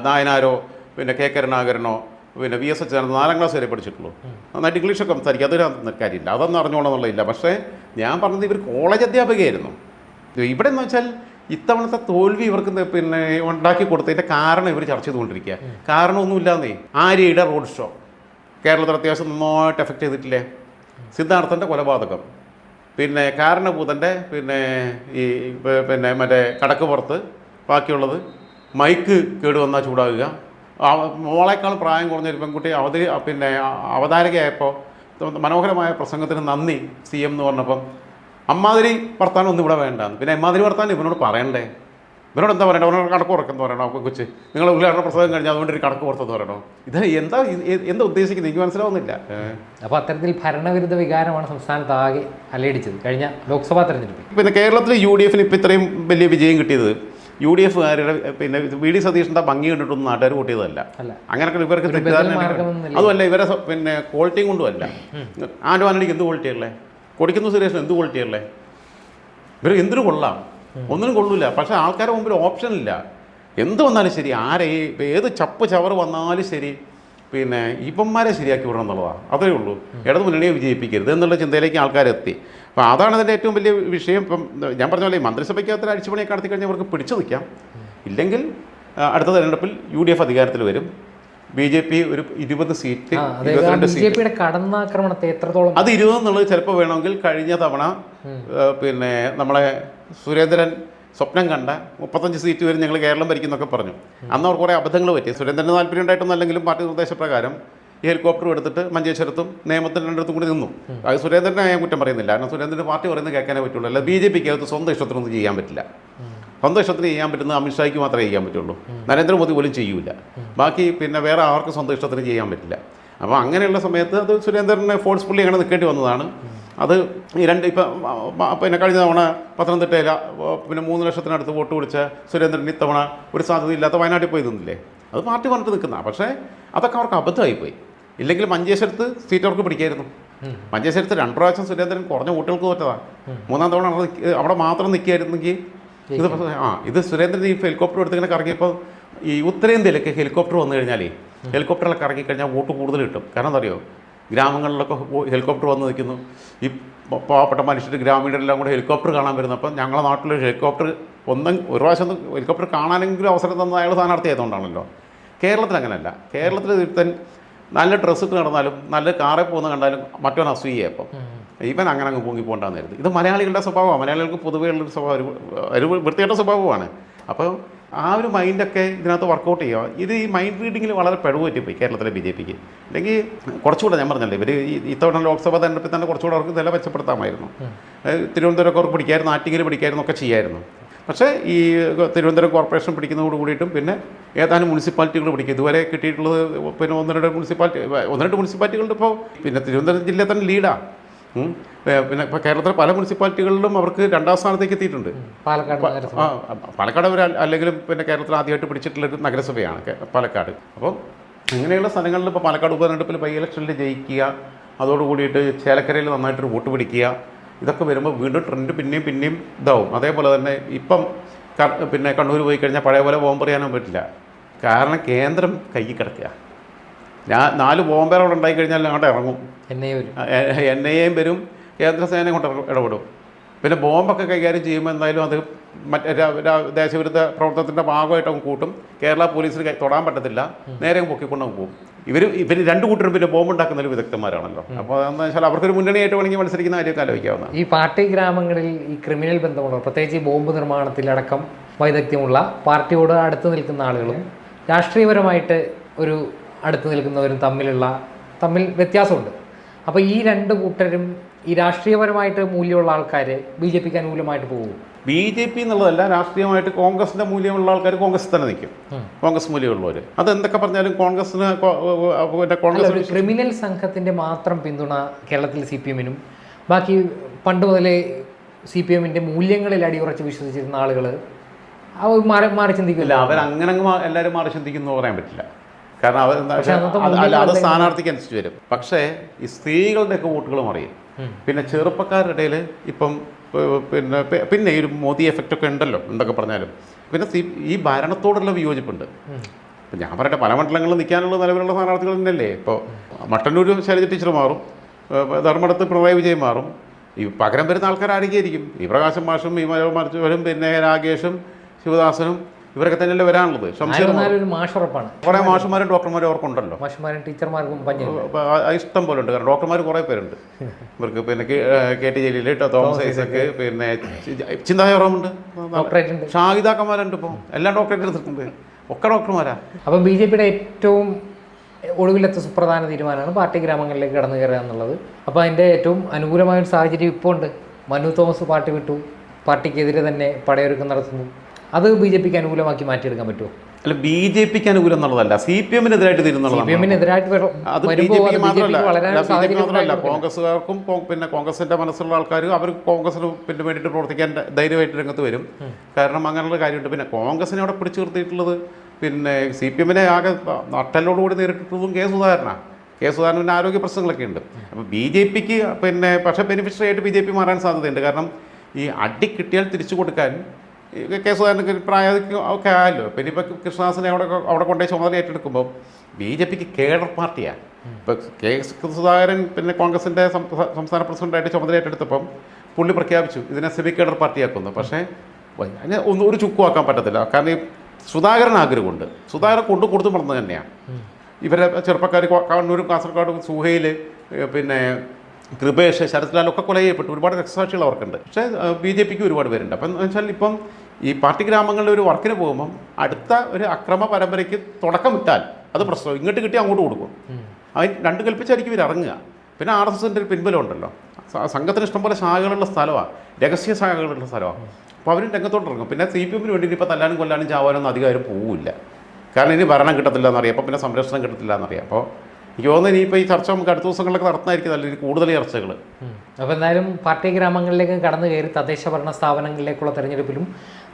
നായനാരോ പിന്നെ കെ കരുണാകരനോ പിന്നെ വി എസ് എച്ച് നാലാം ക്ലാസ് വരെ പഠിച്ചിട്ടുള്ളൂ. നന്നായിട്ട് ഇംഗ്ലീഷൊക്കെ സംസാരിക്കും. അതൊരു കാര്യമില്ല. അതൊന്നും അറിഞ്ഞോളന്നുള്ളതില്ല. പക്ഷേ ഞാൻ പറഞ്ഞത് ഇവർ കോളേജ് അധ്യാപകയായിരുന്നു. ഇവിടെ എന്ന് വെച്ചാൽ ഇത്തവണത്തെ തോൽവി ഇവർക്ക് പിന്നെ ഉണ്ടാക്കി കൊടുത്തതിന്റെ കാരണം ഇവർ ചർച്ച ചെയ്തുകൊണ്ടിരിക്കുക. കാരണമൊന്നുമില്ലാന്നേ. ആര്യയുടെ റോഡ് ഷോ കേരളത്തിൽ അത്യാവശ്യം നന്നായിട്ട് എഫക്റ്റ് ചെയ്തിട്ടില്ലേ? സിദ്ധാർത്ഥന്റെ കൊലപാതകം. പിന്നെ കാരണഭൂതന്റെ പിന്നെ ഈ പിന്നെ മറ്റേ കടക്ക് പുറത്ത് ബാക്കിയുള്ളത് മൈക്ക് കേടുവന്നാൽ ചൂടാകുക. മോളേക്കാളും പ്രായം കുറഞ്ഞൊരു പെൺകുട്ടി അവധി പിന്നെ അവതാരകയായപ്പോൾ മനോഹരമായ പ്രസംഗത്തിന് നന്ദി സി എം എന്ന് പറഞ്ഞപ്പം അമ്മാതിരി വർത്താനം ഒന്നും ഇവിടെ വേണ്ടാന്ന്. പിന്നെ അമ്മാതിരി വർത്താനം ഇവനോട് പറയണ്ടേ? ഇവനോട് എന്താ പറയണ്ടേ? അവനോട് കടക്ക് ഉറക്കെന്ന് പറയണോ? കൊച്ച് നിങ്ങൾ ഉദ്ഘാടന പ്രസംഗം കഴിഞ്ഞാൽ അതുകൊണ്ട് ഒരു കടക്ക് പുറത്തെന്ന് പറയണോ? ഇത് എന്താ എന്താ ഉദ്ദേശിക്കുന്നത് എനിക്ക് മനസ്സിലാവുന്നില്ല. അപ്പൊ
അപ്പോൾ അത്തരത്തിൽ ഭരണവിരുദ്ധ വികാരമാണ് സംസ്ഥാനത്ത് ആകെ അലയടിച്ചത്. കഴിഞ്ഞ ലോക്സഭാ തെരഞ്ഞെടുപ്പ്
പിന്നെ കേരളത്തിൽ യു ഡി എഫിന് ഇപ്പോൾ ഇത്രയും വലിയ വിജയം കിട്ടിയത് യു ഡി എഫുകാരുടെ പിന്നെ വി ഡി സതീഷിന്റെ ഭംഗി കണ്ടിട്ടൊന്നും നാട്ടുകാർ വോട്ട് ചെയ്തതല്ല
അല്ല.
അങ്ങനെയൊക്കെ ഇവർക്ക് തെറ്റിദ്ധാരണ അതുമല്ല ഇവരെ പിന്നെ ക്വാളിറ്റിയും കൊണ്ടുമല്ല ആൻഡ് വാനടിക്ക് എന്ത് ക്വാളിറ്റി ഉള്ളേ? കൊടിക്കുന്ന സുരേഷൻ എന്ത് ക്വാളിറ്റിയല്ലേ ഇവർ എന്തിനു കൊള്ളാം. ഒന്നിനും കൊള്ളില്ല പക്ഷേ ആൾക്കാരുടെ മുമ്പിൽ ഓപ്ഷൻ ഇല്ല. എന്ത് വന്നാലും ശരി ആരെ ഏത് ചപ്പ് ചവർ വന്നാലും ശരി പിന്നെ ഇവന്മാരെ ശരിയാക്കി വിടണം എന്നുള്ളതാണ് അതേ ഉള്ളൂ. ഇടതു മുന്നണിയെ വിജയിപ്പിക്കരുത് എന്നുള്ള ചിന്തയിലേക്ക് ആൾക്കാരെത്തി അപ്പോൾ അതാണ് അതിന്റെ ഏറ്റവും വലിയ വിഷയം. ഇപ്പം ഞാൻ പറഞ്ഞ പോലെ മന്ത്രിസഭയ്ക്കകത്ത് അടിച്ചുപണിയൊക്കെ നടത്തി കഴിഞ്ഞാൽ അവർക്ക് പിടിച്ചു നിൽക്കാം. ഇല്ലെങ്കിൽ അടുത്ത തെരഞ്ഞെടുപ്പിൽ യു ഡി എഫ് അധികാരത്തിൽ വരും. ബി ജെ പി ഒരു ഇരുപത് സീറ്റ്
ആ അതായത്
ഇരുപത്തിരണ്ട്
ബി ജെ
സീറ്റ്.
കടന്നാക്രമണത്തെ എത്രത്തോളം
അത് ഇരുപത് എന്നുള്ളത് ചിലപ്പോൾ വേണമെങ്കിൽ കഴിഞ്ഞ തവണ പിന്നെ നമ്മളെ സുരേന്ദ്രൻ സ്വപ്നം കണ്ട മുപ്പത്തഞ്ച് സീറ്റ് വരെ ഞങ്ങൾ കേരളം ഭരിക്കുന്നൊക്കെ പറഞ്ഞു. അന്ന് അവർ കുറേ അബദ്ധങ്ങൾ പറ്റി. സുരേന്ദ്രന് താല്പര്യം ഉണ്ടായിട്ടൊന്നും അല്ലെങ്കിലും പാർട്ടി നിർദ്ദേശപ്രകാരം ഈ ഹെലികോപ്റ്റർ എടുത്തിട്ട് മഞ്ചേശ്വരത്തും നിയമത്തിന്റെ രണ്ടിടത്തും കൂടി നിന്നു. അത് സുരേന്ദ്രനെ ഞാൻ കുറ്റം പറയുന്നില്ല. കാരണം സുരേന്ദ്രന്റെ പാർട്ടി പറയുന്നത് കേൾക്കാനേ പറ്റുള്ളൂ. അല്ല ബി ജെ പിക്ക് അകത്ത് സ്വന്തം ഇഷ്ടത്തിനൊന്നും ചെയ്യാൻ പറ്റില്ല. സ്വന്തം ഇഷ്ടത്തിന് ചെയ്യാൻ പറ്റുന്നത് അമിത്ഷായ്ക്ക് മാത്രമേ ചെയ്യാൻ പറ്റുള്ളൂ. നരേന്ദ്രമോദി പോലും ചെയ്യൂല. ബാക്കി പിന്നെ വേറെ ആർക്കും സ്വന്തം ഇഷ്ടത്തിന് ചെയ്യാൻ പറ്റില്ല. അപ്പോൾ അങ്ങനെയുള്ള സമയത്ത് അത് സുരേന്ദ്രനെ ഫോഴ്സ്ഫുള്ളി അങ്ങനെ നിൽക്കേണ്ടി വന്നതാണ്. അത് ഈ രണ്ട് ഇപ്പം പിന്നെ കഴിഞ്ഞ തവണ പത്തനംതിട്ടയിൽ പിന്നെ മൂന്ന് ലക്ഷത്തിനടുത്ത് വോട്ട് പിടിച്ച സുരേന്ദ്രൻ ഇത്തവണ ഒരു സാധ്യതയില്ലാത്ത വയനാട്ടിൽ പോയി നിന്നില്ലേ? അത് പാർട്ടി പറഞ്ഞിട്ട് നിൽക്കുന്ന. പക്ഷേ അതൊക്കെ അവർക്ക് അബദ്ധമായിപ്പോയി ഇല്ലെങ്കിൽ മഞ്ചേശ്വരത്ത് സീറ്റ് അവർക്ക് പിടിക്കായിരുന്നു. മഞ്ചേശ്വരത്ത് രണ്ട് പ്രാവശ്യം സുരേന്ദ്രൻ കുറഞ്ഞ വോട്ടുകൾക്ക് തോറ്റതാണ് മൂന്നാം തവണ അവിടെ മാത്രം നിൽക്കുകയായിരുന്നെങ്കിൽ ഇത് ആ ഇത് സുരേന്ദ്രൻ ഈ ഹെലികോപ്റ്റർ എടുത്ത് ഇങ്ങനെ കറങ്ങിയപ്പോൾ ഈ ഉത്തരേന്ത്യയിലൊക്കെ ഹെലികോപ്റ്റർ വന്നു കഴിഞ്ഞാലേ ഹെലികോപ്റ്ററിലൊക്കെ ഇറങ്ങി കഴിഞ്ഞാൽ വോട്ട് കൂടുതൽ കിട്ടും. കാരണം എന്താ അറിയോ? ഗ്രാമങ്ങളിലൊക്കെ ഹെലികോപ്റ്റർ വന്ന് നിൽക്കുന്നു. ഈ പാവപ്പെട്ട മനുഷ്യർ ഗ്രാമീണരെല്ലാം കൂടെ ഹെലികോപ്റ്റർ കാണാൻ വരുന്നു. അപ്പം ഞങ്ങളുടെ നാട്ടിൽ ഹെലികോപ്റ്റർ ഒന്നും ഒരു പ്രാവശ്യം ഹെലികോപ്റ്റർ കാണാനെങ്കിലും അവസരം തന്ന അയാൾ സ്ഥാനാർത്ഥി ആയതുകൊണ്ടാണല്ലോ. കേരളത്തിൽ അങ്ങനെയല്ല. കേരളത്തിൽ തൻ നല്ല ഡ്രസ്സ് ഇട്ട് നടന്നാലും നല്ല കാറിൽ പോകുന്ന കണ്ടാലും മറ്റവൻ അസൂയ അപ്പം. ഇവൻ അങ്ങനെ അങ്ങ് പൊങ്ങി പോകണ്ടെന്ന് ഇത് മലയാളികളുടെ സ്വഭാവമാണ്. മലയാളികൾക്ക് പൊതുവേ ഉള്ളൊരു സ്വഭാവം ഒരു വൃത്തികെട്ട സ്വഭാവമാണ്. അപ്പോൾ ആ ഒരു മൈൻഡൊക്കെ ഇതിനകത്ത് വർക്കൗട്ട് ചെയ്യുക. ഇത് ഈ മൈൻഡ് റീഡിങ്ങിൽ വളരെ പിഴവ് പറ്റിപ്പോയി കേരളത്തിലെ ബി ജെ പിക്ക്. അല്ലെങ്കിൽ കുറച്ചുകൂടെ ഞാൻ പറഞ്ഞല്ലേ ഇവർ ഈ ഇത്തവണ ലോക്സഭ തെരഞ്ഞെടുപ്പിൽ തന്നെ കുറച്ചുകൂടെ അവർക്ക് നില മെച്ചപ്പെടുത്താമായിരുന്നു. തിരുവനന്തപുരം തിരുവനന്തപുരമൊക്കെ അവർക്ക് പിടിക്കായിരുന്നു ആറ്റിങ്ങിൽ പിടിക്കായിരുന്നു ഒക്കെ ചെയ്യായിരുന്നു. പക്ഷേ ഈ തിരുവനന്തപുരം കോർപ്പറേഷൻ പിടിക്കുന്നതോട് കൂടിയിട്ടും പിന്നെ ഏതാനും മുനിസിപ്പാലിറ്റികൾ പിടിക്കും. ഇതുവരെ കിട്ടിയിട്ടുള്ളത് പിന്നെ ഒന്ന് രണ്ട് മുനിസിപ്പാലിറ്റി ഒന്ന് രണ്ട് മുനിസിപ്പാലിറ്റികളുടെ ഇപ്പോൾ പിന്നെ തിരുവനന്തപുരം ജില്ലയിൽ തന്നെ ലീഡാണ് പിന്നെ ഇപ്പോൾ കേരളത്തിലെ പല മുനിസിപ്പാലിറ്റികളിലും അവർക്ക് രണ്ടാം സ്ഥാനത്തേക്ക് എത്തിയിട്ടുണ്ട്.
പാലക്കാട്
പാലക്കാട് അവർ അല്ലെങ്കിലും പിന്നെ കേരളത്തിൽ ആദ്യമായിട്ട് പിടിച്ചിട്ടുള്ളൊരു നഗരസഭയാണ് പാലക്കാട്. അപ്പം ഇങ്ങനെയുള്ള സ്ഥലങ്ങളിൽ ഇപ്പോൾ പാലക്കാട് ഉപതെരഞ്ഞെടുപ്പിൽ ബൈ ഇലക്ഷനിൽ ജയിക്കുക അതോടുകൂടിയിട്ട് ചേലക്കരയിൽ നന്നായിട്ടൊരു വോട്ട് പിടിക്കുക ഇതൊക്കെ വരുമ്പോൾ വീണ്ടും ട്രെൻഡ് പിന്നെയും പിന്നെയും ഇതാവും. അതേപോലെ തന്നെ ഇപ്പം പിന്നെ കണ്ണൂർ പോയി കഴിഞ്ഞാൽ പഴയ പോലെ ബോംബ് പറയാനും പറ്റില്ല. കാരണം കേന്ദ്രം കൈ കിടക്കുക. ഞാൻ നാല് ബോംബേർ അവിടെ ഉണ്ടായി കഴിഞ്ഞാൽ അങ്ങോട്ട് ഇറങ്ങും. എൻ ഐ എയും വരും കേന്ദ്രസേനയും കൊണ്ട് ഇടപെടും. പിന്നെ ബോംബൊക്കെ കൈകാര്യം ചെയ്യുമ്പോൾ എന്തായാലും അത് മറ്റേ ദേശവിരുദ്ധ പ്രവർത്തനത്തിന്റെ ഭാഗമായിട്ട് അങ്ങ് കൂട്ടും. കേരള പോലീസിന് തൊടാൻ പറ്റത്തില്ല. നേരെ പൊക്കിക്കൊണ്ട് പോകും. ഇവർ ഇവർ രണ്ട് കൂട്ടരും പിന്നെ ബോംബ് ഉണ്ടാക്കുന്നതിൽ വിദഗ്ധന്മാരാണല്ലോ. അപ്പോൾ അതെന്ന് വെച്ചാൽ അവർക്കൊരു മുന്നണിയായിട്ട് വേണമെങ്കിൽ മത്സരിക്കുന്ന കാര്യമൊക്കെ ആലോചിക്കാവുന്ന
ഈ പാർട്ടി ഗ്രാമങ്ങളിൽ ഈ ക്രിമിനൽ ബന്ധമുള്ള പ്രത്യേകിച്ച് ഈ ബോംബ് നിർമ്മാണത്തിലടക്കം വൈദഗ്ധ്യമുള്ള പാർട്ടിയോട് അടുത്ത് നിൽക്കുന്ന ആളുകളും രാഷ്ട്രീയപരമായിട്ട് ഒരു അടുത്ത് നിൽക്കുന്നവരും തമ്മിലുള്ള തമ്മിൽ വ്യത്യാസമുണ്ട്. അപ്പോൾ ഈ രണ്ട് കൂട്ടരും ഈ രാഷ്ട്രീയപരമായിട്ട് മൂല്യമുള്ള ആൾക്കാർ ബി ജെ പിക്ക് അനുകൂലമായിട്ട് പോകും
ബി ജെ പി എന്നുള്ളതല്ല രാഷ്ട്രീയമായിട്ട് കോൺഗ്രസിന്റെ മൂല്യമുള്ള ആൾക്കാർ കോൺഗ്രസ് തന്നെ നിൽക്കും. കോൺഗ്രസ് മൂല്യമുള്ളവർ അത് എന്തൊക്കെ പറഞ്ഞാലും കോൺഗ്രസിന് കോൺഗ്രസ്
ക്രിമിനൽ സംഘത്തിന്റെ മാത്രം പിന്തുണ കേരളത്തിൽ സി പി എമ്മിനും ബാക്കി പണ്ട് മുതലേ സി പി എമ്മിന്റെ മൂല്യങ്ങളിൽ അടിയുറച്ച് വിശ്വസിച്ചിരുന്ന ആളുകൾ അവർ മാറി മാറി ചിന്തിക്കില്ല
അവർ അങ്ങനെ അങ്ങ് എല്ലാവരും മാറി ചിന്തിക്കുന്നു പറയാൻ പറ്റില്ല. കാരണം അവർ അല്ല അത് സ്ഥാനാർത്ഥിക്ക് അനുസരിച്ച് വരും. പക്ഷേ ഈ സ്ത്രീകളുടെയൊക്കെ വോട്ടുകൾ മറിയും പിന്നെ ചെറുപ്പക്കാരുടെ ഇടയിൽ ഇപ്പം പിന്നെ പിന്നെ ഈ ഒരു മോദി എഫക്റ്റ് ഒക്കെ ഉണ്ടല്ലോ എന്തൊക്കെ പറഞ്ഞാലും. പിന്നെ ഈ ഭരണത്തോടുള്ള വിയോജിപ്പുണ്ട്. ഇപ്പം ഞാൻ പറയട്ടെ പല മണ്ഡലങ്ങളിൽ നിൽക്കാനുള്ള നിലവിലുള്ള സ്ഥാനാർത്ഥികൾ തന്നെയല്ലേ? ഇപ്പോൾ മട്ടന്നൂർ ശൈലജ ടീച്ചർ മാറും ധർമ്മടത്ത് പിണറായി വിജയൻ മാറും. ഈ പകരം വരുന്ന ആൾക്കാർ ആരൊക്കെയായിരിക്കും? ഈ പ്രകാശം മാഷും ഈ മറിച്ചവരും പിന്നെ രാകേഷും ശിവദാസനും ഇവരൊക്കെ തന്നെയല്ലേ വരാനുള്ളത്?
കുറെ ഒരു മാഷുറപ്പാണ്.
കുറേ മാഷുമാരും ഡോക്ടർമാരും അവർക്കുണ്ടല്ലോ
ടീച്ചർമാർക്കും
ഇഷ്ടം പോലെ ഉണ്ട്. കാരണം ഡോക്ടർമാർ കുറേ പേരുണ്ട്. ഇവർക്ക് പിന്നെ കെ ടി ജലീൽ തോമസ് ഐസക്ക് പിന്നെ ചിന്തായോറമുണ്ട് ഷാഹിദാക്കന്മാരുണ്ട് ഇപ്പോൾ എല്ലാം ഡോക്ടറേറ്റ് എടുത്തിട്ടുണ്ട്. ഒക്കെ ഡോക്ടർമാരാ.
അപ്പം ബി ജെ പിയുടെ ഏറ്റവും ഒടുവിലത്തെ സുപ്രധാന തീരുമാനമാണ് പാർട്ടി ഗ്രാമങ്ങളിലേക്ക് കടന്നു കയറുക എന്നുള്ളത്. അപ്പോൾ അതിന്റെ ഏറ്റവും അനുകൂലമായ ഒരു സാഹചര്യം ഇപ്പോൾ ഉണ്ട്. മനു തോമസ് പാർട്ടി വിട്ടു. പാർട്ടിക്കെതിരെ തന്നെ പടയൊരുക്കം നടത്തുന്നു. അത് ബി ജെ പിക്ക് അനുകൂലമാക്കി മാറ്റിയെടുക്കാൻ പറ്റുമോ?
അല്ല ബി ജെ പിക്ക് അനുകൂലം എന്നുള്ളതല്ല സി പി എമ്മിനെതിരായിട്ട് തീരുന്നുള്ളതാണ് കോൺഗ്രസ്സുകാർക്കും പിന്നെ കോൺഗ്രസിന്റെ മനസ്സിലുള്ള ആൾക്കാരും അവർ കോൺഗ്രസിന് പിന്നെ വേണ്ടിയിട്ട് പ്രവർത്തിക്കാൻ ധൈര്യമായിട്ട് രംഗത്ത് വരും. കാരണം അങ്ങനെയുള്ള കാര്യമുണ്ട്. പിന്നെ കോൺഗ്രസിനെ അവിടെ പിടിച്ചു നിർത്തിയിട്ടുള്ളത് പിന്നെ സി പി എമ്മിനെ ആകെ നട്ടലോടുകൂടി നേരിട്ടിട്ടുള്ളതും കെ സുധാകരനാണ് കെ സുധാകരന് ആരോഗ്യ പ്രശ്നങ്ങളൊക്കെ ഉണ്ട്. അപ്പോൾ ബി ജെ പിക്ക് പിന്നെ പക്ഷേ ബെനിഫിഷ്യറി ആയിട്ട് ബി ജെ പി മാറാൻ സാധ്യതയുണ്ട്. കാരണം ഈ അടി കിട്ടിയാൽ തിരിച്ചു കൊടുക്കാൻ കെ സുധാകരനൊക്കെ പ്രായം ഒക്കെ ആയല്ലോ. പിന്നെ ഇപ്പോൾ കൃഷ്ണദാസിനെ അവിടെ അവിടെ കൊണ്ടുപോയി ചുമതല ഏറ്റെടുക്കുമ്പോൾ ബി ജെ പിക്ക് കേഡർ പാർട്ടിയാണ്. ഇപ്പോൾ കെ സുധാകരൻ പിന്നെ കോൺഗ്രസിന്റെ സംസ്ഥാന പ്രസിഡന്റായിട്ട് ചുമതല ഏറ്റെടുത്തപ്പം പുള്ളി പ്രഖ്യാപിച്ചു ഇതിനെ സെമി കേഡർ പാർട്ടിയാക്കുന്നു. പക്ഷേ അതിന് ഒന്നും ഒരു ചുക്കുമാക്കാൻ പറ്റത്തില്ല. കാരണം ഈ സുധാകരൻ ആഗ്രഹമുണ്ട്. സുധാകരൻ കൊണ്ടു കൊടുത്തു പറഞ്ഞത് തന്നെയാണ്. ഇവരെ ചെറുപ്പക്കാർ കണ്ണൂരും കാസർഗോഡും സുഹയിൽ പിന്നെ കൃപേഷ് ശരത്ലാൽ ഒക്കെ കൊല ചെയ്യപ്പെട്ടു. ഒരുപാട് രക്തസാക്ഷികൾ അവർക്കുണ്ട്. പക്ഷേ ബി ജെ പിക്ക് ഒരുപാട് പേരുണ്ട്. അപ്പം എന്ന് വെച്ചാൽ ഇപ്പം ഈ പാർട്ടി ഗ്രാമങ്ങളിൽ ഒരു വർക്കിന് പോകുമ്പം അടുത്ത ഒരു അക്രമ പരമ്പരയ്ക്ക് തുടക്കം വിട്ടാൽ അത് പ്രശ്നം. ഇങ്ങോട്ട് കിട്ടി അങ്ങോട്ട് കൊടുക്കും. അവൻ രണ്ട് കൽപ്പിച്ചായിരിക്കും ഇവർ ഇറങ്ങുക. പിന്നെ ആർ എസ് എസിന്റെ ഒരു പിൻബലം ഉണ്ടല്ലോ. സംഘത്തിന് ഇഷ്ടംപോലെ ശാഖകളുള്ള സ്ഥലമാണ് രഹസ്യ ശാഖകളുള്ള സ്ഥലമാണ് അപ്പോൾ അവരും രംഗത്തോട്ട് ഇറങ്ങും. പിന്നെ സി പി എമ്മിന് വേണ്ടി ഇപ്പോൾ തല്ലാനും കൊല്ലാനും ചാവാനൊന്നും അധികാരം പോവില്ല. കാരണം ഇനി ഭരണം കിട്ടത്തില്ല എന്നറിയാം അപ്പോൾ പിന്നെ സംരക്ഷണം കിട്ടത്തില്ല എന്നറിയാം അപ്പോൾ എനിക്ക് തോന്നുന്നു ഇനിയിപ്പോൾ ഈ ചർച്ച നമുക്ക് അടുത്ത ദിവസങ്ങളിലൊക്കെ നടത്തുന്നതായിരിക്കും നല്ല കൂടുതൽ ചർച്ചകൾ
അപ്പോൾ എന്തായാലും പാർട്ടി ഗ്രാമങ്ങളിലേക്ക് കടന്നു കയറി തദ്ദേശ ഭരണ സ്ഥാപനങ്ങളിലേക്കുള്ള തെരഞ്ഞെടുപ്പിലും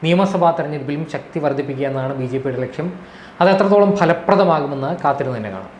നിയമസഭാ തെരഞ്ഞെടുപ്പിലും ശക്തി വർദ്ധിപ്പിക്കുക എന്നതാണ് ബി ജെ പിയുടെ ലക്ഷ്യം. അത് എത്രത്തോളം ഫലപ്രദമാകുമെന്ന് കാത്തിരുന്ന് തന്നെ കാണാം.